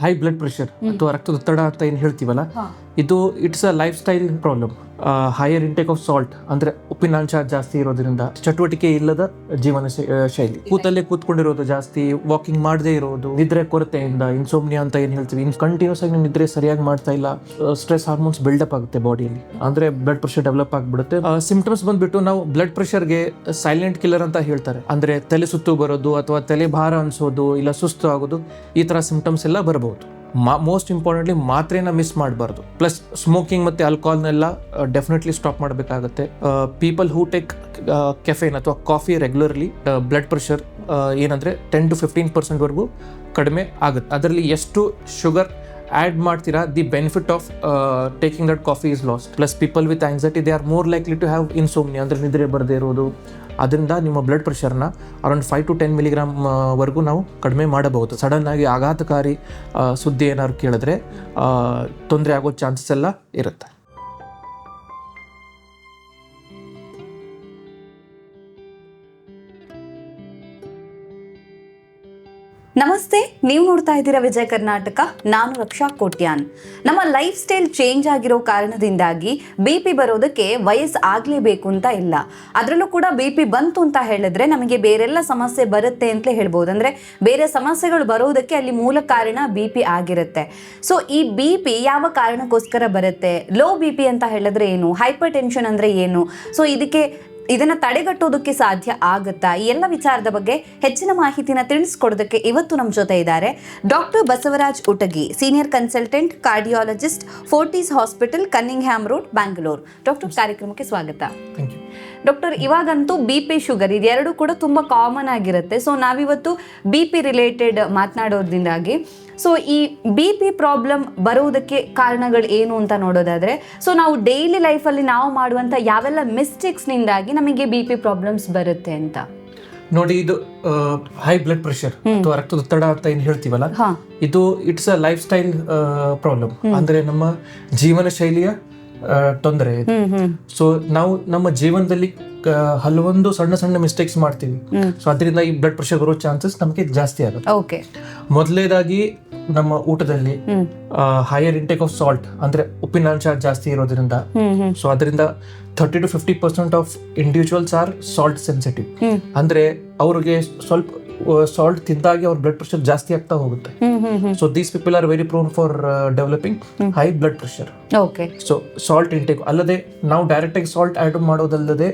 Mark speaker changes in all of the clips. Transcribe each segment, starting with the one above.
Speaker 1: High blood pressure ಅಥವಾ ರಕ್ತದೊತ್ತಡ ಅಂತ ಏನು ಹೇಳ್ತೀವಲ್ಲ? ಇದು it's a lifestyle problem higher intake of salt ಅಂದ್ರೆ ಉಪ್ಪಿನಾಂಶ ಜಾಸ್ತಿ ಇರೋದ್ರಿಂದ ಚಟುವಟಿಕೆ ಇಲ್ಲದ ಜೀವನ ಶೈಲಿ. ಕೂತಲ್ಲೇ ಕೂತ್ಕೊಂಡಿರೋದು ಜಾಸ್ತಿ ವಾಕಿಂಗ್ ಮಾಡದೇ ಇರೋದು ನಿದ್ರೆ ಕೊರತೆಯಿಂದ ಇನ್ಸೋಮ್ನಿಯಾ ಅಂತ ಏನು ಹೇಳ್ತೀವಿ ಇನ್ ಕಂಟಿನ್ಯೂಸ್ ಆಗಿ ನಿದ್ರೆ ಸರಿಯಾಗಿ ಮಾಡ್ತಾ ಇಲ್ಲ ಸ್ಟ್ರೆಸ್ ಹಾರ್ಮೋನ್ಸ್ ಬಿಲ್ಡಪ್ ಆಗುತ್ತೆ ಬಾಡಿಯಲ್ಲಿ ಅಂದ್ರೆ ಬ್ಲಡ್ ಪ್ರೆಷರ್ ಡೆವಲಪ್ ಆಗಿಬಿಡುತ್ತೆ. ಸಿಂಪ್ಟಮ್ಸ್ ಬಂದ್ಬಿಟ್ಟು ನಾವು ಬ್ಲಡ್ ಪ್ರೆಷರ್ಗೆ ಸೈಲೆಂಟ್ ಕಿಲ್ಲರ್ ಅಂತ ಹೇಳ್ತಾರೆ. ಅಂದ್ರೆ ತಲೆ ಸುತ್ತು ಬರೋದು ಅಥವಾ ತಲೆ ಭಾರ ಅನ್ಸೋದು ಇಲ್ಲ ಸುಸ್ತು ಆಗೋದು ಈ ತರ ಸಿಂಪ್ಟಮ್ಸ್ ಎಲ್ಲ ಬರಬಹುದು ಮೋಸ್ಟ್ ಇಂಪಾರ್ಟೆಂಟ್ಲಿ ಮಾತ್ರೆನ ಮಿಸ್ ಮಾಡಬಾರ್ದು. ಪ್ಲಸ್ ಸ್ಮೋಕಿಂಗ್ ಮತ್ತು ಆಲ್ಕೋಹಾಲ್ನೆಲ್ಲ ಡೆಫಿನೆಟ್ಲಿ ಸ್ಟಾಪ್ ಮಾಡಬೇಕಾಗುತ್ತೆ. ಪೀಪಲ್ ಹೂ ಟೇಕ್ ಕೆಫೆನ್ ಅಥವಾ ಕಾಫಿ ರೆಗ್ಯುಲರ್ಲಿ ಬ್ಲಡ್ ಪ್ರೆಷರ್ ಏನಂದರೆ ಟೆನ್ ಟು ಫಿಫ್ಟೀನ್ ಪರ್ಸೆಂಟ್ವರೆಗೂ ಕಡಿಮೆ ಆಗುತ್ತೆ. ಅದರಲ್ಲಿ ಎಷ್ಟು ಶುಗರ್ ಆ್ಯಡ್ ಮಾಡ್ತೀರಾ the benefit of taking that coffee is lost plus people with anxiety they are more likely to have insomnia ಅಂದರೆ ನಿದ್ರೆ ಬರದೇ ಇರೋದು ಅದರಿಂದ ನಿಮ್ಮ blood ಪ್ರೆಷರ್ನ around five to ten milligram ವರೆಗೂ ನಾವು ಕಡಿಮೆ ಮಾಡಬಹುದು. ಸಡನ್ ಆಗಿ ಆಘಾತಕಾರಿ ಸುದ್ದಿ ಏನಾದ್ರು ಕೇಳಿದ್ರೆ ತೊಂದರೆ ಆಗೋ ಚಾನ್ಸಸ್ ಎಲ್ಲ ಇರುತ್ತೆ.
Speaker 2: ನಮಸ್ತೆ, ನೀವು ನೋಡ್ತಾ ಇದ್ದೀರಾ ವಿಜಯ ಕರ್ನಾಟಕ, ನಾನು ರಕ್ಷಾ ಕೋಟ್ಯಾನ್. ನಮ್ಮ ಲೈಫ್ ಸ್ಟೈಲ್ ಚೇಂಜ್ ಆಗಿರೋ ಕಾರಣದಿಂದಾಗಿ ಬಿ ಪಿ ಬರೋದಕ್ಕೆ ವಯಸ್ಸು ಆಗಲೇಬೇಕು ಅಂತ ಇಲ್ಲ. ಅದರಲ್ಲೂ ಕೂಡ ಬಿ ಪಿ ಬಂತು ಅಂತ ಹೇಳಿದ್ರೆ ನಮಗೆ ಬೇರೆಲ್ಲ ಸಮಸ್ಯೆ ಬರುತ್ತೆ ಅಂತಲೇ ಹೇಳ್ಬೋದು. ಅಂದರೆ ಬೇರೆ ಸಮಸ್ಯೆಗಳು ಬರೋದಕ್ಕೆ ಅಲ್ಲಿ ಮೂಲ ಕಾರಣ ಬಿ ಪಿ ಆಗಿರುತ್ತೆ. ಸೊ ಈ ಬಿ ಪಿ ಯಾವ ಕಾರಣಕ್ಕೋಸ್ಕರ ಬರುತ್ತೆ? ಲೋ ಬಿ ಪಿ ಅಂತ ಹೇಳಿದ್ರೆ ಏನು? ಹೈಪರ್ ಟೆನ್ಷನ್ ಅಂದರೆ ಏನು? ಸೊ ಇದಕ್ಕೆ ಇದನ್ನ ತಡೆಗಟ್ಟೋದಕ್ಕೆ ಸಾಧ್ಯ ಆಗುತ್ತಾ? ಈ ಎಲ್ಲ ವಿಚಾರದ ಬಗ್ಗೆ ಹೆಚ್ಚಿನ ಮಾಹಿತಿನ ತಿಳಿಸ್ಕೊಡೋದಕ್ಕೆ ಇವತ್ತು ನಮ್ಮ ಜೊತೆ ಇದ್ದಾರೆ doctor Basavaraj Utagi, senior consultant, cardiologist, Fortis hospital, Cunningham road, Bangalore. Doctor ಕಾರ್ಯಕ್ರಮಕ್ಕೆ ಸ್ವಾಗತ.
Speaker 1: ಥ್ಯಾಂಕ್ ಯು
Speaker 2: ಡಾಕ್ಟರ್ ಇವಾಗಂತೂ ಬಿ ಪಿ ಶುಗರ್ ಇದೆರಡೂ ಕೂಡ ತುಂಬ ಕಾಮನ್ ಆಗಿರುತ್ತೆ. ಸೊ ನಾವಿವತ್ತು ಬಿ ಪಿ ರಿಲೇಟೆಡ್ ಮಾತನಾಡೋದ್ರಿಂದಾಗಿ. ಸೊ ಈ ಬಿ ಪಿ ಪ್ರಾಬ್ಲಮ್ ಬರುವುದಕ್ಕೆ ಕಾರಣಗಳು ಏನು ಅಂತ ನೋಡೋದಾದ್ರೆ ಸೊ ನಾವು ಡೈಲಿ ಲೈಫಲ್ಲಿ ನಾವು ಮಾಡುವಂಥ ಯಾವೆಲ್ಲ ಮಿಸ್ಟೇಕ್ಸ್ನಿಂದಾಗಿ ನಮಗೆ ಬಿ ಪಿ ಪ್ರಾಬ್ಲಮ್ಸ್ ಬರುತ್ತೆ ಅಂತ.
Speaker 1: ನೋಡಿ ಇದು ಹೈ ಬ್ಲಡ್ ಪ್ರೆಷರ್ ಅಥವಾ ರಕ್ತದೊತ್ತಡ ಅಂತ ಏನು ಹೇಳ್ತೀವಲ್ಲ ಇದು it's a lifestyle problem ಅಂದ್ರೆ ನಮ್ಮ ಜೀವನ ಶೈಲಿಯ ತೊಂದರೆ ಇದು. ಸೊ ನಾವು ನಮ್ಮ ಜೀವನದಲ್ಲಿ ಹಲವೊಂದು ಸಣ್ಣ ಸಣ್ಣ ಮಿಸ್ಟೇಕ್ಸ್ ಮಾಡ್ತೀವಿ. ಸೊ ಅದರಿಂದ ಈ ಬ್ಲಡ್ ಪ್ರೆಷರ್ ಬರೋ ಚಾನ್ಸಸ್ ನಮಗೆ ಜಾಸ್ತಿ ಆಗುತ್ತೆ. ಮೊದಲೇದಾಗಿ ನಮ್ಮ ಊಟದಲ್ಲಿ ಹೈಯರ್ ಇಂಟೇಕ್ ಆಫ್ ಸಾಲ್ಟ್ ಅಂದ್ರೆ ಉಪ್ಪಿನಾಂಶ ಜಾಸ್ತಿ ಇರೋದ್ರಿಂದ. ಸೊ ಅದರಿಂದ thirty to fifty percent of individuals are salt sensitive ಅಂದ್ರೆ ಅವ್ರಿಗೆ ಸ್ವಲ್ಪ ಸಾಲ್ಟ್ ತಿಂದಾಗಿ ಅವ್ರ ಬ್ಲಡ್ ಪ್ರೆಷರ್ ಜಾಸ್ತಿ ಆಗ್ತಾ ಹೋಗುತ್ತೆ. So these people are very prone for developing high blood pressure
Speaker 2: okay
Speaker 1: so salt intake ಅಲ್ಲದೆ ನಾವು ಡೈರೆಕ್ಟ್ ಆಗಿ ಸಾಲ್ಟ್ ಆಡ್ ಮಾಡೋದಲ್ಲದೆ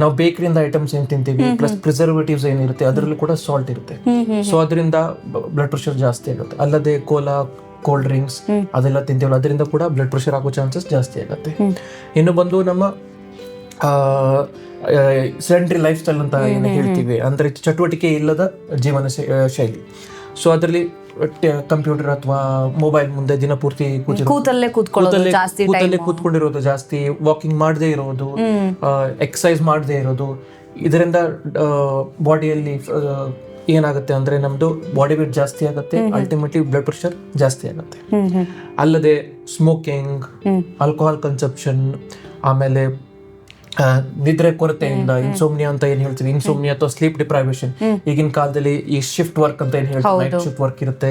Speaker 1: ನಾವು ಬೇಕರಿಯಿಂದ ಐಟಮ್ಸ್ ಏನ್ ತಿಂತೀವಿ ಪ್ಲಸ್ ಪ್ರಿಸರ್ವೇಟಿವ್ಸ್ ಏನಿರುತ್ತೆ ಅದರಲ್ಲೂ ಕೂಡ ಸಾಲ್ಟ್ ಇರುತ್ತೆ. ಸೊ ಅದರಿಂದ ಬ್ಲಡ್ ಪ್ರೆಷರ್ ಜಾಸ್ತಿ ಆಗುತ್ತೆ. ಅಲ್ಲದೆ ಕೋಲಾ ಕೋಲ್ಡ್ ಡ್ರಿಂಕ್ಸ್ ಅದೆಲ್ಲ ತಿಂತೀವಲ್ಲ ಅದರಿಂದ ಕೂಡ ಬ್ಲಡ್ ಪ್ರೆಷರ್ ಆಗೋ ಚಾನ್ಸಸ್ ಜಾಸ್ತಿ ಆಗುತ್ತೆ. ಇನ್ನು ಬಂದು ನಮ್ಮ ಸೆಂಟ್ರಿ ಲೈಫ್ ಸ್ಟೈಲ್ ಅಂತ ಏನು ಹೇಳ್ತೀವಿ ಅಂದ್ರೆ ಚಟುವಟಿಕೆ ಇಲ್ಲದ ಜೀವನ ಶೈಲಿ. ಸೊ ಅದರಲ್ಲಿ ಕಂಪ್ಯೂಟರ್ ಅಥವಾ ಮೊಬೈಲ್ ಮುಂದೆ ದಿನ ಪೂರ್ತಿ
Speaker 2: ಕೂತಲ್ಲೇ
Speaker 1: ಕೂತ್ಕೊಂಡಿರೋದು ಜಾಸ್ತಿ ವಾಕಿಂಗ್ ಮಾಡದೇ ಇರೋದು ಎಕ್ಸಸೈಸ್ ಮಾಡದೇ ಇರೋದು. ಇದರಿಂದ ಬಾಡಿಯಲ್ಲಿ ಏನಾಗುತ್ತೆ ಅಂದ್ರೆ ನಮ್ದು ಬಾಡಿ ವೇಟ್ ಜಾಸ್ತಿ ಆಗುತ್ತೆ ಅಲ್ಟಿಮೇಟ್ಲಿ ಬ್ಲಡ್ ಪ್ರೆಷರ್ ಜಾಸ್ತಿ ಆಗುತ್ತೆ. ಅಲ್ಲದೆ ಸ್ಮೋಕಿಂಗ್ ಆಲ್ಕೋಹಾಲ್ ಕನ್ಸಪ್ಷನ್ ಆಮೇಲೆ ನಿದ್ರೆ ಕೊರತೆಯಿಂದ ಇನ್ಸೋಮ್ನಿಯಾ ಅಂತ ಏನ್ ಹೇಳ್ತೀವಿ? ಇನ್ಸೋಮ್ನಿಯಾ ಅಥವಾ ಸ್ಲೀಪ್ ಡಿಪ್ರೈವೇಶನ್ ಈಗಿನ ಕಾಲದಲ್ಲಿ ಈ ಶಿಫ್ಟ್ ವರ್ಕ್ ಅಂತ ಏನ್ ಹೇಳ್ತೀವಿ? ನೈಟ್ ಶಿಫ್ಟ್ ವರ್ಕ್ ಇರುತ್ತೆ.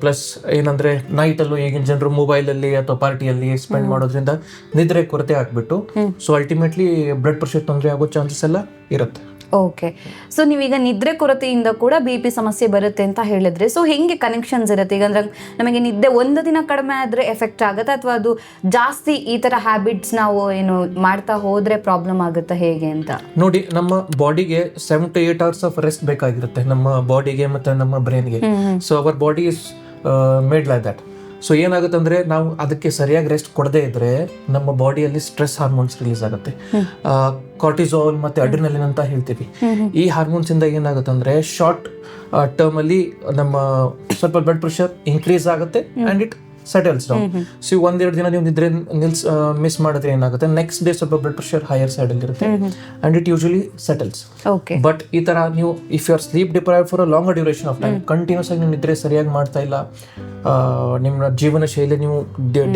Speaker 1: ಪ್ಲಸ್ ಏನಂದ್ರೆ ನೈಟ್ ಅಲ್ಲೂ ಈಗಿನ ಜನರು ಮೊಬೈಲ್ ಅಲ್ಲಿ ಅಥವಾ ಪಾರ್ಟಿಯಲ್ಲಿ ಸ್ಪೆಂಡ್ ಮಾಡೋದ್ರಿಂದ ನಿದ್ರೆ ಕೊರತೆ ಆಗ್ಬಿಟ್ಟು ಸೊ ಅಲ್ಟಿಮೇಟ್ಲಿ ಬ್ಲಡ್ ಪ್ರೆಷರ್ ತೊಂದರೆ ಆಗೋ ಚಾನ್ಸಸ್ ಎಲ್ಲ ಇರುತ್ತೆ.
Speaker 2: ಓಕೆ ಸೊ ನೀವೀಗ ನಿದ್ರೆ ಕೊರತೆಯಿಂದ ಕೂಡ ಬಿ ಪಿ ಸಮಸ್ಯೆ ಬರುತ್ತೆ ಅಂತ ಹೇಳಿದ್ರೆ ಸೊ ಹೆಂಗೆ ಕನೆಕ್ಷನ್ಸ್ ಇರುತ್ತೆ? ಈಗ ಅಂದ್ರೆ ನಮಗೆ ನಿದ್ದೆ ಒಂದು ದಿನ ಕಡಿಮೆ ಆದರೆ ಎಫೆಕ್ಟ್ ಆಗುತ್ತೆ ಅಥವಾ ಅದು ಜಾಸ್ತಿ ಈ ಥರ ಹ್ಯಾಬಿಟ್ಸ್ ನಾವು ಏನು ಮಾಡ್ತಾ ಹೋದರೆ ಪ್ರಾಬ್ಲಮ್ ಆಗುತ್ತೆ ಹೇಗೆ ಅಂತ?
Speaker 1: ನೋಡಿ ನಮ್ಮ ಬಾಡಿಗೆ seven to eight hours of rest ಬೇಕಾಗಿರುತ್ತೆ ನಮ್ಮ ಬಾಡಿಗೆ ಮತ್ತೆ ನಮ್ಮ ಬ್ರೈನ್ಗೆ so our body is made like that so ಏನಾಗುತ್ತೆ ಅಂದ್ರೆ ನಾವು ಅದಕ್ಕೆ ಸರಿಯಾಗಿ ರೆಸ್ಟ್ ಕೊಡದೇ ಇದ್ರೆ ನಮ್ಮ ಬಾಡಿಯಲ್ಲಿ ಸ್ಟ್ರೆಸ್ ಹಾರ್ಮೋನ್ಸ್ ರಿಲೀಸ್ ಆಗುತ್ತೆ. ಕಾರ್ಟಿಸೋಲ್ ಮತ್ತೆ ಅಡ್ರಿನಲಿನ್ ಅಂತ ಹೇಳ್ತೀವಿ. ಈ ಹಾರ್ಮೋನ್ಸ್ ಇಂದ ಏನಾಗುತ್ತೆ ಅಂದ್ರೆ ಶಾರ್ಟ್ ಟರ್ಮ್ ಅಲ್ಲಿ ನಮ್ಮ ಸ್ವಲ್ಪ ಬ್ಲಡ್ ಪ್ರೆಷರ್ ಇನ್ಕ್ರೀಸ್ ಆಗುತ್ತೆ and it settles down so ಒಂದೆರಡು ದಿನ ನೀವು ನಿದ್ರೆ ನಿಲ್ಸ್ ಮಿಸ್ ಮಾಡಿದ್ರೆ ಏನಾಗುತ್ತೆ? ನೆಕ್ಸ್ಟ್ ಡೇ ಸ್ವಲ್ಪ ಬ್ಲಡ್ ಪ್ರೆಷರ್ ಹೈಯರ್ ಸೈಡ್ ಅಲ್ಲಿ ಇರುತ್ತೆ. And it usually settles but ಈ ತರ ನೀವು if you are sleep deprive for a longer duration of time continuous ಆಗಿ ನೀವು ನಿದ್ರೆ ಸರಿಯಾಗಿ ಮಾಡ್ತಾ ಇಲ್ಲ ನಿಮ್ಮ ಜೀವನ ಶೈಲಿ ನೀವು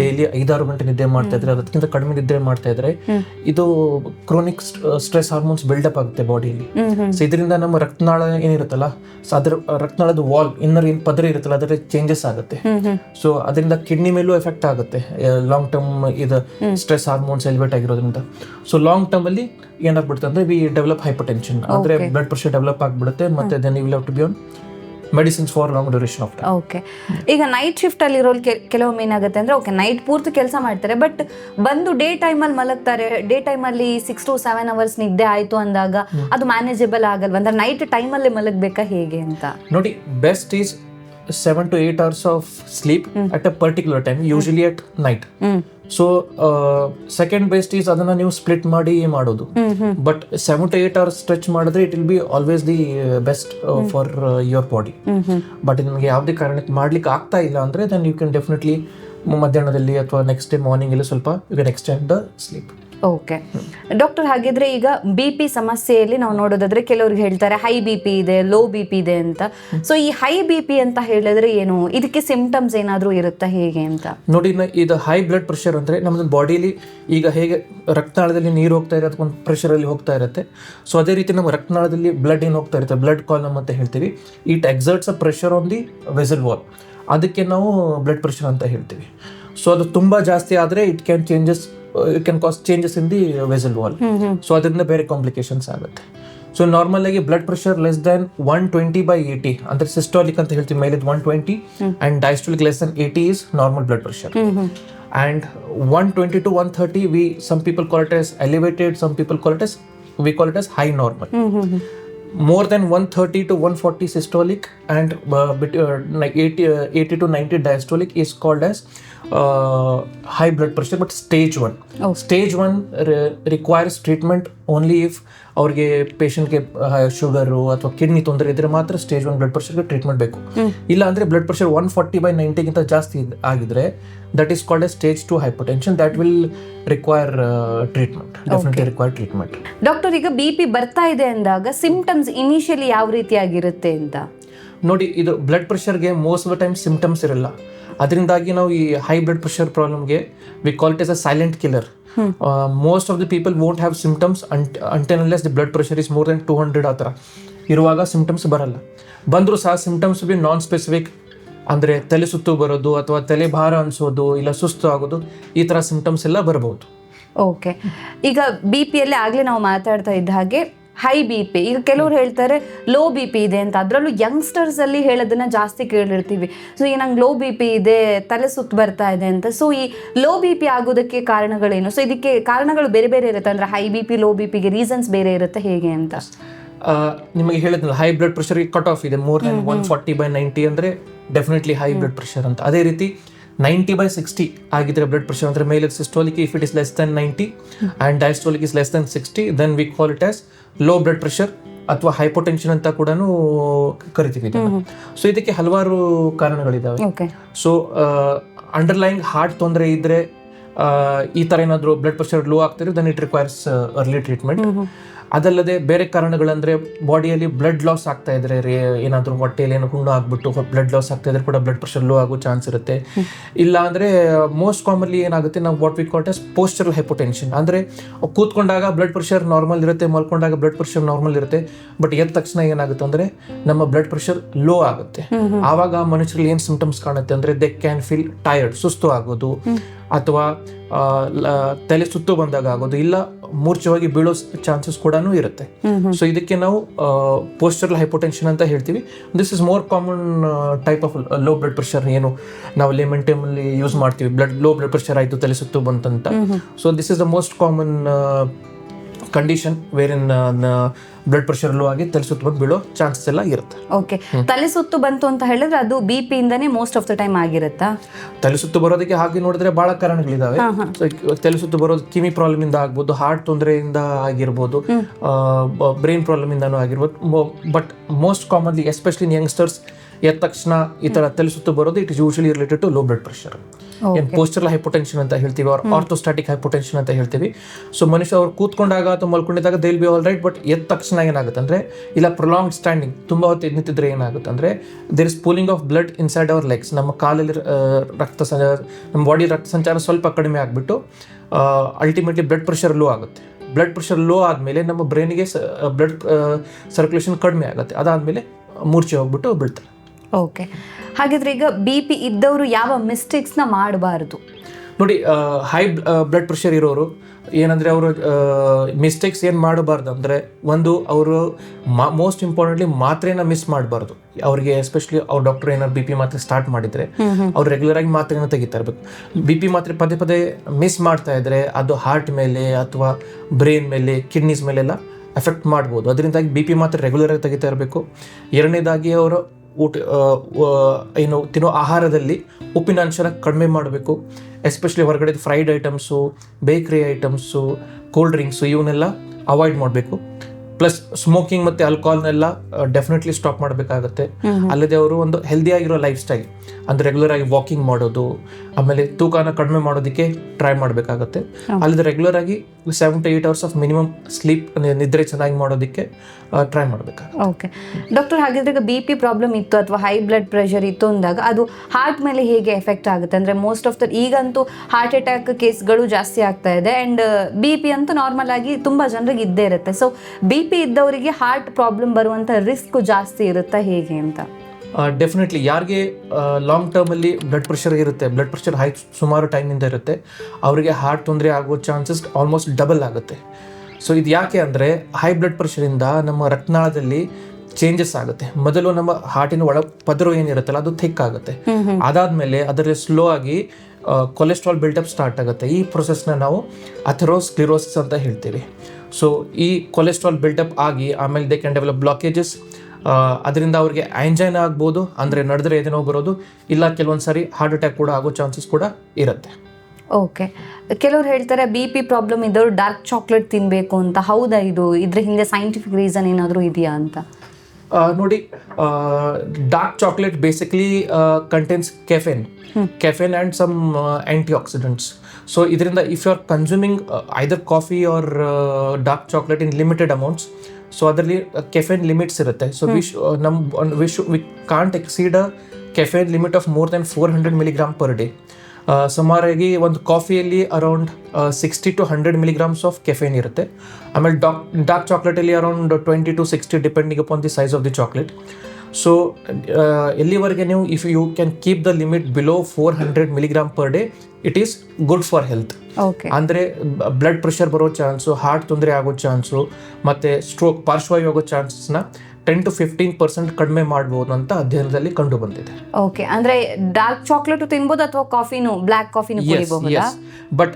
Speaker 1: ಡೈಲಿ ಐದಾರು ಗಂಟೆ ನಿದ್ರೆ ಮಾಡ್ತಾ ಇದ್ರೆ ಅದಕ್ಕಿಂತ ಕಡಿಮೆ ನಿದ್ರೆ ಮಾಡ್ತಾ ಇದ್ರೆ ಇದು ಕ್ರೋನಿಕ್ ಸ್ಟ್ರೆಸ್ ಹಾರ್ಮೋನ್ಸ್ ಬಿಲ್ಡಪ್ ಆಗುತ್ತೆ ಬಾಡಿಯಲ್ಲಿ ಸೊ ಇದರಿಂದ ನಮ್ಮ ರಕ್ತನಾಳ ಏನಿರುತ್ತಲ್ಲ ಸೊ ಅದ್ರ ರಕ್ತನಾಳದ ವಾಲ್ ಇನ್ನರ್ ಏನ್ ಪದರ ಇರುತ್ತಲ್ಲ ಅದರ ಚೇಂಜಸ್ ಆಗುತ್ತೆ. ಸೊ ಅದರಿಂದ ಕಿಡ್ನಿ ಮೇಲೂ ಎಫೆಕ್ಟ್ ಆಗುತ್ತೆ. ಲಾಂಗ್ ಟರ್ಮ್ ಇದು ಸ್ಟ್ರೆಸ್ ಹಾರ್ಮೋನ್ಸ್ ಎಲಿವೇಟ್ ಆಗಿರೋದ್ರಿಂದ. ಸೊ ಲಾಂಗ್ ಟರ್ಮ್ ಅಲ್ಲಿ ಏನಾಗ್ಬಿಡುತ್ತೆ ಅಂದ್ರೆ ವಿ ಡೆವಲಪ್ ಹೈಪರ್ ಟೆನ್ಷನ್ ಅಂದ್ರೆ ಬ್ಲಡ್ ಪ್ರೆಷರ್ ಡೆವಲಪ್ ಆಗ್ಬಿಡುತ್ತೆ ಮತ್ತೆ then you will to be on medicines for long duration of time
Speaker 2: okay ಈಗ ನೈಟ್ ಶಿಫ್ಟ್ ಅಲ್ಲಿ ಇರೋ ಕೆಲವೊಮ್ಮೆ ಏನಾಗುತ್ತೆ ಅಂದ್ರೆ ಓಕೆ ನೈಟ್ ಪೂರ್ತಿ ಕೆಲಸ ಮಾಡ್ತಾರೆ ಬಟ್ ಬಂದು ಡೇ ಟೈಮ್ ಅಲ್ಲಿ ಮಲಗ್ತಾರೆ. ಡೇ ಟೈಮ್ ಅಲ್ಲಿ ಸಿಕ್ಸ್ ಟು ಸೆವೆನ್ ಅವರ್ಸ್ ನಿದ್ದೆ ಆಯ್ತು ಅಂದಾಗ ಅದು ಮ್ಯಾನೇಜಬಲ್ ಆಗಲ್ವಾ? ಅಂದ್ರೆ ನೈಟ್ ಟೈಮ್ ಅಲ್ಲಿ ಮಲಗಬೇಕಾ ಹೇಗೆ ಅಂತ?
Speaker 1: ನೋಡಿ best is seven to eight hours of sleep at a particular time usually at night
Speaker 2: hmm
Speaker 1: so second best is ಅದನ್ನ ನೀವು ಸ್ಪ್ಲಿಟ್ ಮಾಡಿ ಮಾಡೋದು. But seven to eight hours stretch ಮಾಡಿದ್ರೆ it will be always the best for your body but ನಿಮಗೆ ಯಾವುದೇ ಕಾರಣಕ್ಕೆ ಮಾಡ್ಲಿಕ್ಕೆ ಆಗ್ತಾ ಇಲ್ಲ ಅಂದ್ರೆ ದೆನ್ ಯು ಕ್ಯಾನ್ ಡೆಫಿನೆಟ್ಲಿ ಮಧ್ಯಾಹ್ನದಲ್ಲಿ ಅಥವಾ ನೆಕ್ಸ್ಟ್ ಡೇ ಮಾರ್ನಿಂಗ್ ಅಲ್ಲಿ ಸ್ವಲ್ಪ you can extend the sleep
Speaker 2: okay doctor ಹಾಗಿದ್ರೆ ಈಗ ಬಿ ಪಿ ಸಮಸ್ಯೆಯಲ್ಲಿ ನಾವು ನೋಡೋದಾದ್ರೆ ಕೆಲವ್ರಿಗೆ ಹೇಳ್ತಾರೆ ಹೈ ಬಿ ಪಿ ಇದೆ ಲೋ ಬಿ ಪಿ ಇದೆ ಅಂತ. ಸೊ ಈ ಹೈ ಬಿ ಪಿ ಅಂತ ಹೇಳಿದ್ರೆ ಏನು? ಇದಕ್ಕೆ ಸಿಂಪ್ಟಮ್ಸ್ ಏನಾದರೂ ಇರುತ್ತಾ ಹೇಗೆ ಅಂತ?
Speaker 1: ನೋಡಿ ಇದು ಹೈ ಬ್ಲಡ್ ಪ್ರೆಷರ್ ಅಂದ್ರೆ ನಮ್ಮದು ಬಾಡಿಲಿ ಈಗ ಹೇಗೆ ರಕ್ತನಾಳದಲ್ಲಿ ನೀರು ಹೋಗ್ತಾ ಇರೋದಕ್ಕೆ ಒಂದು ಪ್ರೆಷರ್ ಅಲ್ಲಿ ಹೋಗ್ತಾ ಇರುತ್ತೆ. ಸೊ ಅದೇ ರೀತಿ ನಮ್ಮ ರಕ್ತನಾಳದಲ್ಲಿ ಬ್ಲಡ್ ಏನು ಹೋಗ್ತಾ ಇರುತ್ತೆ? ಬ್ಲಡ್ ಕಾಲಮ್ ಅಂತ ಹೇಳ್ತೀವಿ. It exerts a pressure on the vessel wall ಅದಕ್ಕೆ ನಾವು ಬ್ಲಡ್ ಪ್ರೆಷರ್ ಅಂತ ಹೇಳ್ತೀವಿ. ಸೊ ಅದು ತುಂಬ ಜಾಸ್ತಿ ಆದರೆ it can changes it can cause changes in the vessel wall so ಅದರಿಂದ ಬೇರೆ ಕಾಂಪ್ಲಿಕೇಶನ್ಸ್ ಆಗುತ್ತೆ ಸೊ ನಾರ್ಮಲ್ ಆಗಿ blood pressure less than one twenty by eighty ಅಂದ್ರೆ ಸಿಸ್ಟಾಲಿಕ್ ಅಂತ ಹೇಳ್ತೀವಿ ಮೇಲೆ one twenty and diastolic less than eighty is normal blood pressure and 120 to 130 we some people call it as elevated some people call it as we call it as high normal. More than 130 to 140 systolic and uh, bit, uh, like 80, uh, 80 to 90 diastolic blood pressure but uh, high blood pressure but stage 1
Speaker 2: Oh.
Speaker 1: stage 1 re- requires treatment only if ಅವ್ರಿಗೆ ಪೇಷಂಟ್ಗೆ sugar ಅಥವಾ kidney ತೊಂದರೆ ಇದ್ರೆ ಮಾತ್ರ stage one blood ಪ್ರೆಷರ್ಗೆ treatment ಬೇಕು. ಇಲ್ಲ ಅಂದ್ರೆ blood pressure one forty by ನೈಂಟಿಗಿಂತ ಜಾಸ್ತಿ ಆಗಿದ್ರೆ that is called a stage two hypotension that will require treatment definitely require treatment
Speaker 2: doctor ಈಗ ಬಿ ಪಿ ಬರ್ತಾ ಇದೆ ಅಂದಾಗ ಸಿಂಪ್ಟಮ್ಸ್ ಇನಿಷಿಯಲಿ ಯಾವ ರೀತಿಯಾಗಿರುತ್ತೆ ಅಂತ?
Speaker 1: ನೋಡಿ ಇದು blood ಪ್ರೆಷರ್ಗೆ most of the time symptoms ಇರಲ್ಲ. ಅದರಿಂದಾಗಿ ನಾವು ಈ high blood pressure ಪ್ರಾಬ್ಲಮ್ಗೆ we call it as a silent killer most of the people won't have symptoms unless the blood pressure is more than two hundred ಆ ಥರ. ಇರುವಾಗ symptoms ಬರಲ್ಲ. ಬಂದರೂ ಸಹ ಸಿಂಪ್ಟಮ್ಸ್ ಬಿ ನಾನ್ ಸ್ಪೆಸಿಫಿಕ್ ಅಂದರೆ ತಲೆ ಸುತ್ತು ಬರೋದು ಅಥವಾ ತಲೆ ಭಾರ ಅನಿಸೋದು ಇಲ್ಲ ಸುಸ್ತು ಆಗೋದು ಈ ಥರ ಸಿಂಪ್ಟಮ್ಸ್ ಎಲ್ಲ ಬರಬಹುದು
Speaker 2: ಓಕೆ ಈಗ ಬಿ ಪಿಯಲ್ಲಿ ಆಗಲೇ ನಾವು ಮಾತಾಡ್ತಾ ಇದ್ದ ಹಾಗೆ ಹೈ ಬಿ ಪಿ ಈಗ ಕೆಲವ್ರು ಹೇಳ್ತಾರೆ ಲೋ ಬಿ ಪಿ ಇದೆ ಅಂತ. ಅದರಲ್ಲೂ ಯಂಗ್ಸ್ಟರ್ಸ್ ಅಲ್ಲಿ ಹೇಳೋದನ್ನ ಜಾಸ್ತಿ ಕೇಳಿರ್ತೀವಿ. ಸೊ ಈಗ ನಂಗೆ ಲೋ ಬಿ ಪಿ ಇದೆ ತಲೆ ಸುತ್ತು ಬರ್ತಾ ಇದೆ ಅಂತ. ಸೊ ಈ ಲೋ ಬಿ ಪಿ ಆಗೋದಕ್ಕೆ ಕಾರಣಗಳೇನು? ಸೊ ಇದಕ್ಕೆ ಕಾರಣಗಳು ಬೇರೆ ಬೇರೆ ಇರುತ್ತೆ. ಅಂದ್ರೆ high B P low B ಪಿಗೆ ರೀಸನ್ಸ್ ಬೇರೆ ಇರುತ್ತೆ. ಹೇಗೆ ಅಂತ?
Speaker 1: ನಿಮಗೆ ಹೇಳಿದ್ನಲ್ಲ high blood pressure cut off ಇದೆ. More than one forty by ninety ಅಂದ್ರೆ ಡೆಫಿನೆಟ್ಲಿ ಹೈ ಬ್ಲಡ್ ಪ್ರೆಷರ್ ಅಂತ. ಅದೇ ರೀತಿ ನೈಂಟಿ ಬೈ ಸಿಕ್ಸ್ಟಿ ಆಗಿದ್ರೆ ಬ್ಲಡ್ ಪ್ರೆಷರ್ ಅಂದ್ರೆ ಮೇಲೆ systolic if it is less than ninety and diastolic is less than sixty then we call it as low blood pressure ಅಥವಾ hypotension ಅಂತ ಕೂಡ ಕರಿತೀವಿ ಸೊ ಇದಕ್ಕೆ ಹಲವಾರು ಕಾರಣಗಳಿದಾವೆ.
Speaker 2: ಓಕೆ
Speaker 1: ಸೊ ಅಂಡರ್ಲೈನ್ ಹಾರ್ಟ್ ತೊಂದರೆ ಇದ್ರೆ ಈ ತರ ಏನಾದ್ರು ಬ್ಲಡ್ ಪ್ರೆಷರ್ ಲೋ ಆಗ್ತಿದ್ರೆ then it requires early treatment ಅದಲ್ಲದೆ ಬೇರೆ ಕಾರಣಗಳಂದ್ರೆ ಬಾಡಿಯಲ್ಲಿ ಬ್ಲಡ್ ಲಾಸ್ ಆಗ್ತಾ ಇದ್ರೆ ರೇ- ಏನಾದ್ರು ಹೊಟ್ಟೆಯಲ್ಲಿ ಏನು ಹುಣ್ಣು ಆಗ್ಬಿಟ್ಟು ಬ್ಲಡ್ ಲಾಸ್ ಆಗ್ತಾ ಇದ್ರೆ ಕೂಡ ಬ್ಲಡ್ ಪ್ರೆಷರ್ ಲೋ ಆಗೋ ಚಾನ್ಸ್ ಇರುತ್ತೆ. ಇಲ್ಲ ಅಂದ್ರೆ ಮೋಸ್ಟ್ ಕಾಮನ್ಲಿ ಏನಾಗುತ್ತೆ ನಾವು what we call as postural hypotension ಅಂದ್ರೆ ಕೂತ್ಕೊಂಡಾಗ ಬ್ಲಡ್ ಪ್ರೆಷರ್ ನಾರ್ಮಲ್ ಇರುತ್ತೆ ಮಲ್ಕೊಂಡಾಗ ಬ್ಲಡ್ ಪ್ರೆಷರ್ ನಾರ್ಮಲ್ ಇರುತ್ತೆ. ಬಟ್ ಎದ್ದ ತಕ್ಷಣ ಏನಾಗುತ್ತೆ ಅಂದ್ರೆ ನಮ್ಮ ಬ್ಲಡ್ ಪ್ರೆಷರ್ ಲೋ ಆಗುತ್ತೆ. ಆವಾಗ ಮನುಷ್ಯರಲ್ಲಿ ಏನ್ ಸಿಂಪ್ಟಮ್ಸ್ ಕಾಣುತ್ತೆ ಅಂದ್ರೆ ದೆ ಕ್ಯಾನ್ ಫೀಲ್ ಟಯರ್ಡ್ ಸುಸ್ತು ಆಗೋದು. ಅಥವಾ ತಲೆ ಸುತ್ತು ಬಂದಾಗ ಆಗೋದು ಇಲ್ಲ ಮೂರ್ಛವಾಗಿ ಬೀಳೋ ಚಾನ್ಸಸ್ ಕೂಡ ಇರುತ್ತೆ. ಸೊ ಇದಕ್ಕೆ ನಾವು ಪೋಸ್ಟರ್ ಹೈಪೋಟೆನ್ಷನ್ ಅಂತ ಹೇಳ್ತೀವಿ. This is more common type of low blood pressure ಏನು ನಾವು ಲೆಮನ್ ಟೈಮಲ್ಲಿ ಯೂಸ್ ಮಾಡ್ತೀವಿ. ಬ್ಲಡ್ ಲೋ ಬ್ಲಡ್ ಪ್ರೆಷರ್ ಆಯಿತು ತಲೆ ಸುತ್ತು ಬಂತಂತ. So this is the most common condition where in blood pressure low ಆಗಿ ತಲೆ ಸುತ್ತು ಬಂದು ಬೀಳೋ ಚಾನ್ಸಸ್ ಎಲ್ಲ ಇರುತ್ತೆ.
Speaker 2: ಓಕೆ ತಲೆ ಸುತ್ತು ಬಂತು ಅಂತ ಹೇಳಿದ್ರೆ ಅದು ಬಿ ಪಿ ಇಂದನೇ ಮೋಸ್ಟ್ ಆಫ್ ದ ಟೈಮ್ ಆಗಿರುತ್ತಾ?
Speaker 1: ತಲೆ ಸುತ್ತು ಬರೋದಕ್ಕೆ ಹಾಗೆ ನೋಡಿದ್ರೆ ಬಹಳ ಕಾರಣಗಳಿದಾವೆ. ತಲೆ ಸುತ್ತು ಬರೋದು ಕಿವಿ ಪ್ರಾಬ್ಲಮ್ ಇಂದ ಆಗ್ಬೋದು ಹಾರ್ಟ್ ತೊಂದರೆಯಿಂದ ಆಗಿರ್ಬೋದು ಬ್ರೈನ್ ಪ್ರಾಬ್ಲಮ್ ಇಂದಾನು ಆಗಿರ್ಬೋದು. But most commonly especially youngsters ಎದ್ದ ತಕ್ಷಣ ಈ ತರ ತಲೆ ಸುತ್ತು ಬರೋದು it is usually related to low blood pressure ಏನ್ ಪೋಸ್ಟರ್ ಹೈಪೋಟೆನ್ಷನ್ ಅಂತ ಹೇಳ್ತೀವಿ ಅವ್ರ ಆರ್ಥೋಸ್ಟಾಟಿಕ್ ಹೈಪೋಟೆನ್ಷನ್ ಅಂತ ಹೇಳ್ತೀವಿ. ಸೊ ಮನುಷ್ಯ ಅವ್ರು ಕೂತ್ಕೊಂಡಾಗ ಅಥವಾ ಮಲ್ಕೊಂಡಿದ್ದಾಗ they'll be all right but ಎದ್ದ ತಕ್ಷಣ ಏನಾಗುತ್ತೆ ಅಂದ್ರೆ ಇಲ್ಲ ಪ್ರೊಲಾಂಗ್ ಸ್ಟ್ಯಾಂಡಿಂಗ್ ತುಂಬಾ ಹೊತ್ತು ನಿಂತಿದ್ರೆ ಏನಾಗುತ್ತೆ ಅಂದ್ರೆ there is pooling of blood inside our legs ನಮ್ಮ ಕಾಲಲ್ಲಿ ರಕ್ತ ಸಂಚಾರ ನಮ್ಮ ಬಾಡಿ ರಕ್ತ ಸಂಚಾರ ಸ್ವಲ್ಪ ಕಡಿಮೆ ಆಗಿಬಿಟ್ಟು ಅಲ್ಟಿಮೇಟ್ಲಿ ಬ್ಲಡ್ ಪ್ರೆಷರ್ ಲೋ ಆಗುತ್ತೆ. ಬ್ಲಡ್ ಪ್ರೆಷರ್ ಲೋ ಆದಮೇಲೆ ನಮ್ಮ ಬ್ರೈನಿಗೆ ಬ್ಲಡ್ ಸರ್ಕ್ಯುಲೇಷನ್ ಕಡಿಮೆ ಆಗುತ್ತೆ. ಅದಾದಮೇಲೆ ಮೂರ್ಛೆ ಹೋಗ್ಬಿಟ್ಟು ಬೀಳ್ತಾರೆ
Speaker 2: ಓಕೆ ಹಾಗಿದ್ರೆ ಈಗ ಬಿ ಪಿ ಇದ್ದವರು ಯಾವ ಮಿಸ್ಟೇಕ್ಸ್ನ ಮಾಡಬಾರದು?
Speaker 1: ನೋಡಿ ಹೈ ಬ್ಲಡ್ ಪ್ರೆಷರ್ ಇರೋರು ಏನಂದರೆ ಅವರು ಮಿಸ್ಟೇಕ್ಸ್ ಏನು ಮಾಡಬಾರ್ದು ಅಂದರೆ ಒಂದು ಅವರು ಮೋಸ್ಟ್ ಇಂಪಾರ್ಟೆಂಟ್ಲಿ ಮಾತ್ರೆನ ಮಿಸ್ ಮಾಡಬಾರ್ದು. ಅವ್ರಿಗೆ ಎಸ್ಪೆಷಲಿ ಅವ್ರ ಡಾಕ್ಟರ್ ಏನಾದ್ರು ಬಿ ಪಿ ಮಾತ್ರೆ ಸ್ಟಾರ್ಟ್ ಮಾಡಿದರೆ ಅವ್ರು ರೆಗ್ಯುಲರ್ ಆಗಿ ಮಾತ್ರೆನ ತೆಗಿತಾ ಇರಬೇಕು ಬಿ ಪಿ ಮಾತ್ರೆ ಪದೇ ಪದೇ ಮಿಸ್ ಮಾಡ್ತಾ ಇದ್ರೆ ಅದು ಹಾರ್ಟ್ ಮೇಲೆ ಅಥವಾ ಬ್ರೈನ್ ಮೇಲೆ ಕಿಡ್ನೀಸ್ ಮೇಲೆಲ್ಲ ಎಫೆಕ್ಟ್ ಮಾಡ್ಬೋದು. ಅದರಿಂದಾಗಿ ಬಿ ಪಿ ಮಾತ್ರೆ ರೆಗ್ಯುಲರ್ ಆಗಿ ತೆಗಿತಾ ಇರಬೇಕು. ಎರಡನೇದಾಗಿ ಅವರು ಊಟ ಏನು ತಿನ್ನೋ ಆಹಾರದಲ್ಲಿ ಉಪ್ಪಿನ ಅಂಶನ ಕಡಿಮೆ ಮಾಡಬೇಕು. ಎಸ್ಪೆಷಲಿ ಹೊರಗಡೆ fried items bakery items cool drinks ಇವನ್ನೆಲ್ಲ ಅವಾಯ್ಡ್ ಮಾಡಬೇಕು. ಪ್ಲಸ್ ಸ್ಮೋಕಿಂಗ್ ಮತ್ತು ಆಲ್ಕೋಹಾಲ್ನೆಲ್ಲ ಡೆಫಿನೆಟ್ಲಿ ಸ್ಟಾಪ್ ಮಾಡಬೇಕಾಗತ್ತೆ. ಅಲ್ಲದೆ ಅವರು ಒಂದು ಹೆಲ್ದಿಯಾಗಿರೋ ಲೈಫ್ ಸ್ಟೈಲ್ ಅಂದರೆ ರೆಗ್ಯುಲರ್ ಆಗಿ ವಾಕಿಂಗ್ ಮಾಡೋದು ಆಮೇಲೆ ತೂಕನ ಕಡಿಮೆ ಮಾಡೋದಕ್ಕೆ ಟ್ರೈ ಮಾಡಬೇಕಾಗತ್ತೆ. ಅಲ್ಲಿ ರೆಗ್ಯುಲರ್ ಆಗಿ seven to eight hours of minimum sleep ನಿದ್ರೆ ಚೆನ್ನಾಗಿ ಮಾಡೋದಕ್ಕೆ ಟ್ರೈ ಮಾಡಬೇಕಾಗುತ್ತೆ.
Speaker 2: ಓಕೆ ಡಾಕ್ಟರ್ ಹಾಗಿದ್ರೆ ಈಗ ಬಿ ಪಿ ಪ್ರಾಬ್ಲಮ್ ಇತ್ತು ಅಥವಾ ಹೈ ಬ್ಲಡ್ ಪ್ರೆಷರ್ ಇತ್ತು ಅಂದಾಗ ಅದು ಹಾರ್ಟ್ ಮೇಲೆ ಹೇಗೆ ಎಫೆಕ್ಟ್ ಆಗುತ್ತೆ? ಅಂದರೆ ಮೋಸ್ಟ್ ಆಫ್ ದ ಈಗಂತೂ ಹಾರ್ಟ್ ಅಟ್ಯಾಕ್ ಕೇಸ್ಗಳು ಜಾಸ್ತಿ ಆಗ್ತಾ ಇದೆ ಆ್ಯಂಡ್ ಬಿ ಪಿ ಅಂತೂ ನಾರ್ಮಲ್ ಆಗಿ ತುಂಬ ಜನರಿಗೆ ಇದ್ದೇ ಇರುತ್ತೆ. ಸೊ ಬಿ ಪಿ ಇದ್ದವರಿಗೆ ಹಾರ್ಟ್ ಪ್ರಾಬ್ಲಮ್ ಬರುವಂಥ ರಿಸ್ಕ್ ಜಾಸ್ತಿ ಇರುತ್ತಾ ಹೇಗೆ ಅಂತ?
Speaker 1: ಡೆಫಿನೆಟ್ಲಿ ಯಾರಿಗೆ ಲಾಂಗ್ ಟರ್ಮಲ್ಲಿ ಬ್ಲಡ್ ಪ್ರೆಷರ್ ಇರುತ್ತೆ ಬ್ಲಡ್ ಪ್ರೆಷರ್ ಹೈ ಸುಮಾರು ಟೈಮಿಂದ ಇರುತ್ತೆ ಅವರಿಗೆ ಹಾರ್ಟ್ ತೊಂದರೆ ಆಗೋ ಚಾನ್ಸಸ್ ಆಲ್ಮೋಸ್ಟ್ ಡಬಲ್ ಆಗುತ್ತೆ. ಸೊ ಇದು ಯಾಕೆ ಅಂದರೆ ಹೈ ಬ್ಲಡ್ ಪ್ರೆಷರಿಂದ ನಮ್ಮ ರಕ್ತನಾಳದಲ್ಲಿ ಚೇಂಜಸ್ ಆಗುತ್ತೆ. ಮೊದಲು ನಮ್ಮ ಹಾರ್ಟಿನ ಒಳ ಪದರು ಏನಿರುತ್ತಲ್ಲ ಅದು ಥಿಕ್ ಆಗುತ್ತೆ. ಅದಾದಮೇಲೆ ಅದರಲ್ಲಿ ಸ್ಲೋ ಆಗಿ ಕೊಲೆಸ್ಟ್ರಾಲ್ ಬಿಲ್ಟಪ್ ಸ್ಟಾರ್ಟ್ ಆಗುತ್ತೆ. ಈ ಪ್ರೊಸೆಸ್ನ ನಾವು ಅಥರೋಸ್ಕ್ಲಿರೋಸಿಸ್ ಅಂತ ಹೇಳ್ತೀವಿ. ಸೊ ಈ ಕೊಲೆಸ್ಟ್ರಾಲ್ ಬಿಲ್ಟಪ್ ಆಗಿ ಆಮೇಲೆ ದೇ ಕ್ಯಾನ್ ಡೆವಲಪ್ ಬ್ಲಾಕೇಜಸ್ ಅದರಿಂದ ಅವ್ರಿಗೆ ಆಂಜೈನ್ ಆಗ್ಬೋದು ಅಂದರೆ ನಡೆದ್ರೆ ಏನೋ ಬರೋದು ಇಲ್ಲ ಕೆಲವೊಂದು ಸಾರಿ ಹಾರ್ಟ್ ಅಟ್ಯಾಕ್ ಕೂಡ ಆಗೋ ಚಾನ್ಸಸ್ ಕೂಡ ಇರುತ್ತೆ.
Speaker 2: ಓಕೆ ಕೆಲವ್ರು ಹೇಳ್ತಾರೆ ಬಿ ಪಿ ಪ್ರಾಬ್ಲಮ್ ಇದ್ದವರು ಡಾರ್ಕ್ ಚಾಕ್ಲೇಟ್ ತಿನ್ನಬೇಕು ಅಂತ. ಹೌದಾ ಇದು? ಇದ್ರ ಹಿಂದೆ ಸೈಂಟಿಫಿಕ್ ರೀಸನ್ ಏನಾದರೂ ಇದೆಯಾ ಅಂತ?
Speaker 1: ನೋಡಿ dark chocolate basically contains caffeine caffeine and some antioxidants so ಇದರಿಂದ if you are consuming either coffee or dark chocolate in limited amounts so ಅದರಲ್ಲಿ ಕೆಫೆನ್ ಲಿಮಿಟ್ಸ್ ಇರುತ್ತೆ. ಸೊ ವಿಶ್ ನಮ್ wish we can't exceed a caffeine limit of more than four hundred milligram per day ಸುಮಾರಾಗಿ ಒಂದು ಕಾಫಿಯಲ್ಲಿ around sixty to hundred milligrams of caffeine ಇರುತ್ತೆ. ಆಮೇಲೆ dock dark ಚಾಕ್ಲೇಟಲ್ಲಿ around twenty to sixty depending upon the size of the chocolate so ಎಲ್ಲಿವರೆಗೆ ನೀವು if you can keep the limit below four hundred milligram per day it is good for health ಅಂದರೆ blood pressure ಬರೋ chance heart ತೊಂದರೆ ಆಗೋ chance ಮತ್ತು stroke ಪಾರ್ಶ್ವವಾಯು ಆಗೋ ಚಾನ್ಸಸ್ನ ಟೆನ್ ಟು ಫಿಫ್ಟೀನ್ ಪರ್ಸೆಂಟ್ ಕಡಿಮೆ ಮಾಡಬಹುದು ಅಂತ ಅಧ್ಯಯನದಲ್ಲಿ ಕಂಡು ಬಂದಿದೆ.
Speaker 2: ಓಕೆ ಅಂದ್ರೆ ಡಾರ್ಕ್ ಚಾಕ್ಲೇಟ್ ತಿನ್ಬೋದು ಅಥವಾ ಕಾಫಿನು ಬ್ಲ್ಯಾಕ್ ಕಾಫಿನೂ ಕುಡಿಬಹುದಾ?
Speaker 1: But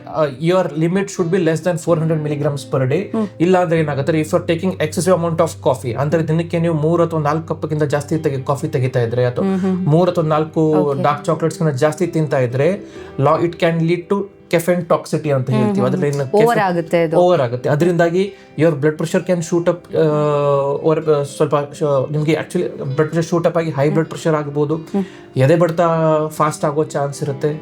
Speaker 1: your limit should be less than four hundred milligrams per day ಇಲ್ಲ ಅಂದ್ರೆ ಏನಾಗುತ್ತೆ? If are taking excessive amount of coffee ಅಂದ್ರೆ ದಿನಕ್ಕೆ ನೀವು ಮೂರು ಅಥವಾ ನಾಲ್ಕು ಕಪ್ಗಿಂತ ಜಾಸ್ತಿ ತೆಗೆ ಕಾಫಿ ತೆಗಿತಾ ಇದ್ರೆ ಅಥವಾ ಮೂರ್ ಅಥವಾ ನಾಲ್ಕು ಡಾರ್ಕ್ ಚಾಕ್ಲೇಟ್ಸ್ ಜಾಸ್ತಿ ತಿಂತಾ ಇದ್ರೆ ಲಾ it can lead to caffeine toxicity ಅಂತ ಹೇಳ್ತೀವಿ. ಅದ್ರ
Speaker 2: ಓವರ್ ಆಗುತ್ತೆ
Speaker 1: ಓವರ್ ಆಗುತ್ತೆ ಅದರಿಂದಾಗಿ your blood pressure can shoot up over ಸ್ವಲ್ಪ ನಿಮಗೆ actually blood pressure shoot up ಆಗಿ ಹೈ ಬ್ಲಡ್ ಪ್ರೆಷರ್ ಆಗ್ಬೋದು. ಎದೆ ಬಡ್ತ ಫಾಸ್ಟ್ ಆಗೋ ಚಾನ್ಸ್ ಇರುತ್ತೆ.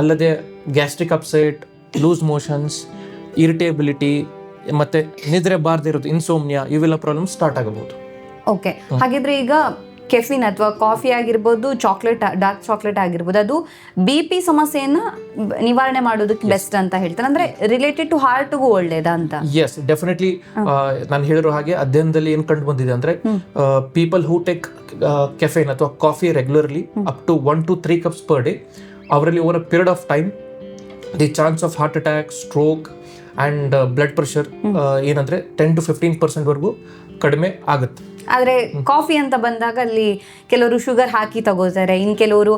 Speaker 1: ಅಲ್ಲದೆ gastric upset loose motions irritability ಮತ್ತೆ ನಿದ್ರೆ ಬಾರ್ದಿರೋದು ಇರೋದು ಇನ್ಸೋಮ್ನಿಯಾ ಇವೆಲ್ಲ ಪ್ರಾಬ್ಲಮ್ ಸ್ಟಾರ್ಟ್ ಆಗಬಹುದು.
Speaker 2: ಓಕೆ ಹಾಗಿದ್ರೆ ಈಗ ಕೆಫಿನ್ ಅಥವಾ ಕಾಫಿ ಆಗಿರ್ಬೋದು ಚಾಕ್ಲೇಟ್ ಡಾರ್ಕ್ ಚಾಕ್ಲೇಟ್ ಆಗಿರ್ಬೋದು ಅದು ಬಿ ಪಿ ಸಮಸ್ಯೆಯನ್ನು ನಿವಾರಣೆ ಮಾಡೋದಕ್ಕೆ ಬೆಸ್ಟ್ ಅಂತ ಹೇಳ್ತಾರೆ. ಅಂದ್ರೆ ರಿಲೇಟೆಡ್ ಟು ಹಾರ್ಟ್ಗೂ ಒಳ್ಳೇದಾ ಅಂತ?
Speaker 1: ಎಸ್ ಡೆಫಿನೆಟ್ಲಿ ನಾನು ಹೇಳಿರೋ ಹಾಗೆ ಅಧ್ಯಯನದಲ್ಲಿ ಏನು ಕಂಡು ಬಂದಿದೆ ಅಂದ್ರೆ ಪೀಪಲ್ ಹೂ ಟೇಕ್ ಕೆಫೆನ್ ಅಥವಾ coffee regularly up to one to three cups per day ಅವರಲ್ಲಿ over a period of time the chance of heart attack stroke and blood pressure ಏನಂದ್ರೆ ಟೆನ್ ಟು ಫಿಫ್ಟೀನ್ ಪರ್ಸೆಂಟ್ವರೆಗೂ ಕಡಿಮೆ ಆಗುತ್ತೆ.
Speaker 2: ಆದ್ರೆ coffee ಅಂತ ಬಂದಾಗ ಅಲ್ಲಿ ಕೆಲವರು ಶುಗರ್ ಹಾಕಿ ತಗೋತಾರೆ, ಇನ್ ಕೆಲವರು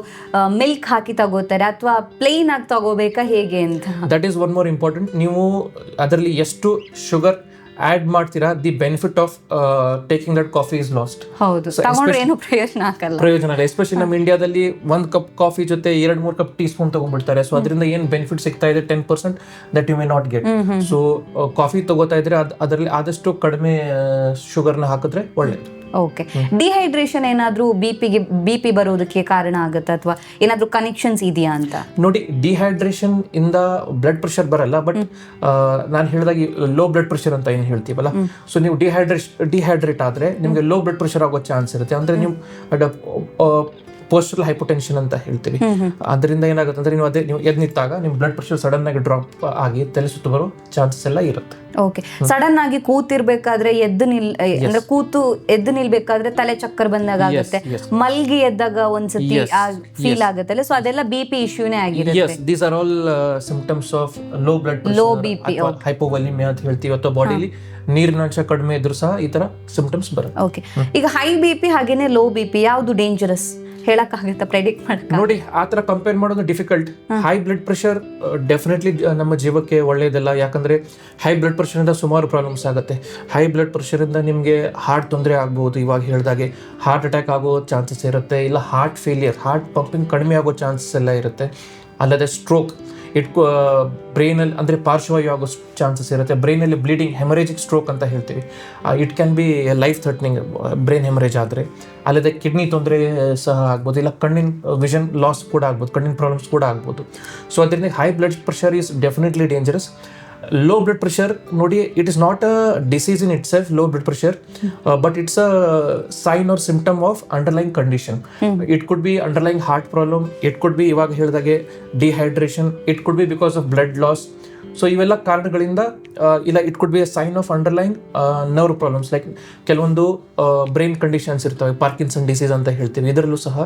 Speaker 2: ಮಿಲ್ಕ್ ಹಾಕಿ ತಗೋತಾರೆ, ಅಥವಾ ಪ್ಲೇನ್ ಆಗಿ ತಗೋಬೇಕಾ ಹೇಗೆ ಅಂತ?
Speaker 1: That is one more important ನೀವು ಅದರಲ್ಲಿ ಎಷ್ಟು ಶುಗರ್ ಆ್ಯಡ್ ಮಾಡ್ತೀರಾ? The benefit of taking that coffee is lost
Speaker 2: ಹೌದು. ಏನು ಪ್ರಯೋಜನ ಆಗಲ್ಲ.
Speaker 1: ಪ್ರಯೋಜನ ಇಲ್ಲ. ಎಸ್ಪೆಷಲಿ ನಮ್ಮ ಇಂಡಿಯಾದಲ್ಲಿ ಒಂದು ಕಪ್ ಕಾಫಿ ಜೊತೆ ಎರಡು ಮೂರು ಕಪ್ ಟೀ ಸ್ಪೂನ್ ತಗೊಂಡ್ಬಿಡ್ತಾರೆ. ಸೊ ಅದರಿಂದ ಏನು ಬೆನಿಫಿಟ್ ಸಿಗ್ತಾ ಇದೆ? Ten percent that you may not get so coffee ತಗೋತಾ ಇದ್ರೆ ಅದ್ ಅದರಲ್ಲಿ ಆದಷ್ಟು ಕಡಿಮೆ ಶುಗರ್ನ ಹಾಕಿದ್ರೆ ಒಳ್ಳೇದು.
Speaker 2: ಓಕೆ ಡಿಹೈಡ್ರೇಷನ್ ಏನಾದರೂ ಬಿ ಪಿಗೆ ಬಿ ಪಿ ಬರೋದಕ್ಕೆ ಕಾರಣ ಆಗುತ್ತಾ ಅಥವಾ ಏನಾದರೂ ಕನೆಕ್ಷನ್ಸ್ ಇದೆಯಾ ಅಂತ?
Speaker 1: ನೋಡಿ ಡಿಹೈಡ್ರೇಷನ್ ಇಂದ ಬ್ಲಡ್ ಪ್ರೆಷರ್ ಬರಲ್ಲ ಬಟ್ ನಾನು ಹೇಳಿದಾಗ ಲೋ ಬ್ಲಡ್ ಪ್ರೆಷರ್ ಅಂತ ಏನು ಹೇಳ್ತೀವಲ್ಲ? ಸೊ ನೀವು ಡಿಹೈಡ್ರೇಷ್ ಡಿಹೈಡ್ರೇಟ್ ಆದರೆ ನಿಮಗೆ ಲೋ ಬ್ಲಡ್ ಪ್ರೆಷರ್ ಆಗೋ ಚಾನ್ಸ್ ಇರುತ್ತೆ. ಅಂದರೆ ನೀವು ಪೋಸ್ಟಲ್ ಹೈಪೋಟೆನ್ಷನ್ ಅಂತ ಹೇಳ್ತೀವಿ. ಅದರಿಂದ ಏನಾಗುತ್ತೆ ಅಂದ್ರೆ ನೀವು ಅದೇ ನೀವು ಎದ್ ನಿಂತಾಗ ನಿಮ್ಮ ಬ್ಲಡ್ ಪ್ರೆಷರ್ ಸಡನ್ ಆಗಿ ಡ್ರಾಪ್ ಆಗಿ ತಲೆ ಸುತ್ತು ಬರೋ ಚಾನ್ಸಸ್ ಎಲ್ಲ ಇರುತ್ತೆ.
Speaker 2: ಓಕೆ ಸಡನ್ ಆಗಿ ಕೂತಿರ್ಬೇಕಾದ್ರೆ ಎದ್ದು ನಿಲ್ ಅಂದ್ರೆ ಕೂತು ಎದ್ದು ನಿಲ್ಬೇಕಾದ್ರೆ ತಲೆ ಚಕ್ಕರ್ ಬಂದಾಗ ಆಗುತ್ತೆ. ಮಲ್ಗಿ ಎದ್ದಾಗ ಒಂದ್ಸತಿ ಫೀಲ್ ಆಗುತ್ತೆ ಸೊ ಅದೆಲ್ಲ ಬಿ ಪಿ ಇಶ್ಯೂನೇ
Speaker 1: ಆಗಿದೆ these are all symptoms of low blood
Speaker 2: low B P
Speaker 1: hypovolaemia ಅಂತ ಹೇಳ್ತೀವಿ. ಅಥವಾ ಬಾಡಿಲಿ ನೀರಿನ ಅಂಶ ಕಡಿಮೆ ಇದ್ರೂ ಸಹ ಈ ತರ ಸಿಂಪ್ಟಮ್ಸ್ ಬರುತ್ತೆ.
Speaker 2: ಓಕೆ ಈಗ ಹೈ ಬಿ ಪಿ ಹಾಗೇನೆ ಲೋ ಬಿ ಪಿ ಯಾವುದು ಡೇಂಜರಸ್ ಹೇಳಕ್ಕಾಗತ್ತಾ ಪ್ರೆಡಿಕ್ಟ್ ಮಾಡಕ್ಕೆ
Speaker 1: ನೋಡಿ ಆ ಥರ ಕಂಪೇರ್ ಮಾಡೋದು difficult high. Blood pressure definitely ನಮ್ಮ ಜೀವಕ್ಕೆ ಒಳ್ಳೆಯದಲ್ಲ ಯಾಕಂದ್ರೆ ಹೈ ಬ್ಲಡ್ ಪ್ರೆಷರಿಂದ ಸುಮಾರು ಪ್ರಾಬ್ಲಮ್ಸ್ ಆಗುತ್ತೆ. ಹೈ ಬ್ಲಡ್ ಪ್ರೆಷರಿಂದ ನಿಮಗೆ ಹಾರ್ಟ್ ತೊಂದರೆ ಆಗ್ಬೋದು ಇವಾಗ ಹೇಳಿದಾಗೆ. ಹಾರ್ಟ್ ಅಟ್ಯಾಕ್ ಆಗೋ ಚಾನ್ಸಸ್ ಇರುತ್ತೆ. ಇಲ್ಲ ಹಾರ್ಟ್ ಫೇಲಿಯರ್ ಹಾರ್ಟ್ ಪಂಪಿಂಗ್ ಕಡಿಮೆ ಆಗೋ ಚಾನ್ಸಸ್ ಎಲ್ಲ ಇರುತ್ತೆ. ಅಲ್ಲದೆ ಸ್ಟ್ರೋಕ್ ಇಟ್ ಬ್ರೈನಲ್ಲಿ, ಅಂದರೆ ಪಾರ್ಶ್ವವಾಯು ಆಗೋ ಚಾನ್ಸಸ್ ಇರುತ್ತೆ. ಬ್ರೈನಲ್ಲಿ ಬ್ಲೀಡಿಂಗ್ ಹೆಮರೇಜಿಕ್ ಸ್ಟ್ರೋಕ್ ಅಂತ ಹೇಳ್ತೀವಿ. It can be life threatening, brain haemorrhage ಆದರೆ. ಅಲ್ಲದೆ ಕಿಡ್ನಿ ತೊಂದರೆ ಸಹ ಆಗ್ಬೋದು. ಇಲ್ಲ ಕಣ್ಣಿನ ವಿಷನ್ ಲಾಸ್ ಕೂಡ ಆಗ್ಬೋದು. ಕಣ್ಣಿನ ಪ್ರಾಬ್ಲಮ್ಸ್ ಕೂಡ ಆಗ್ಬೋದು. ಸೊ, ಅದರಿಂದ high blood pressure is definitely dangerous. Low blood pressure ನೋಡಿ it is not a disease in itself low blood pressure but it's a sign or symptom of underline condition it could be underline heart problem it could be ಇವಾಗ ಹೇಳಿದಾಗೆ dehydration it could be because of blood loss so ಇವೆಲ್ಲ ಕಾರಣಗಳಿಂದ ಆ, ಇಲ್ಲ it could be a sign of underline nerve problems like ಕೆಲವೊಂದು brain conditions ಇರ್ತವೆ Parkinson disease ಅಂತ ಹೇಳ್ತೀವಿ ಇದರಲ್ಲೂ ಸಹ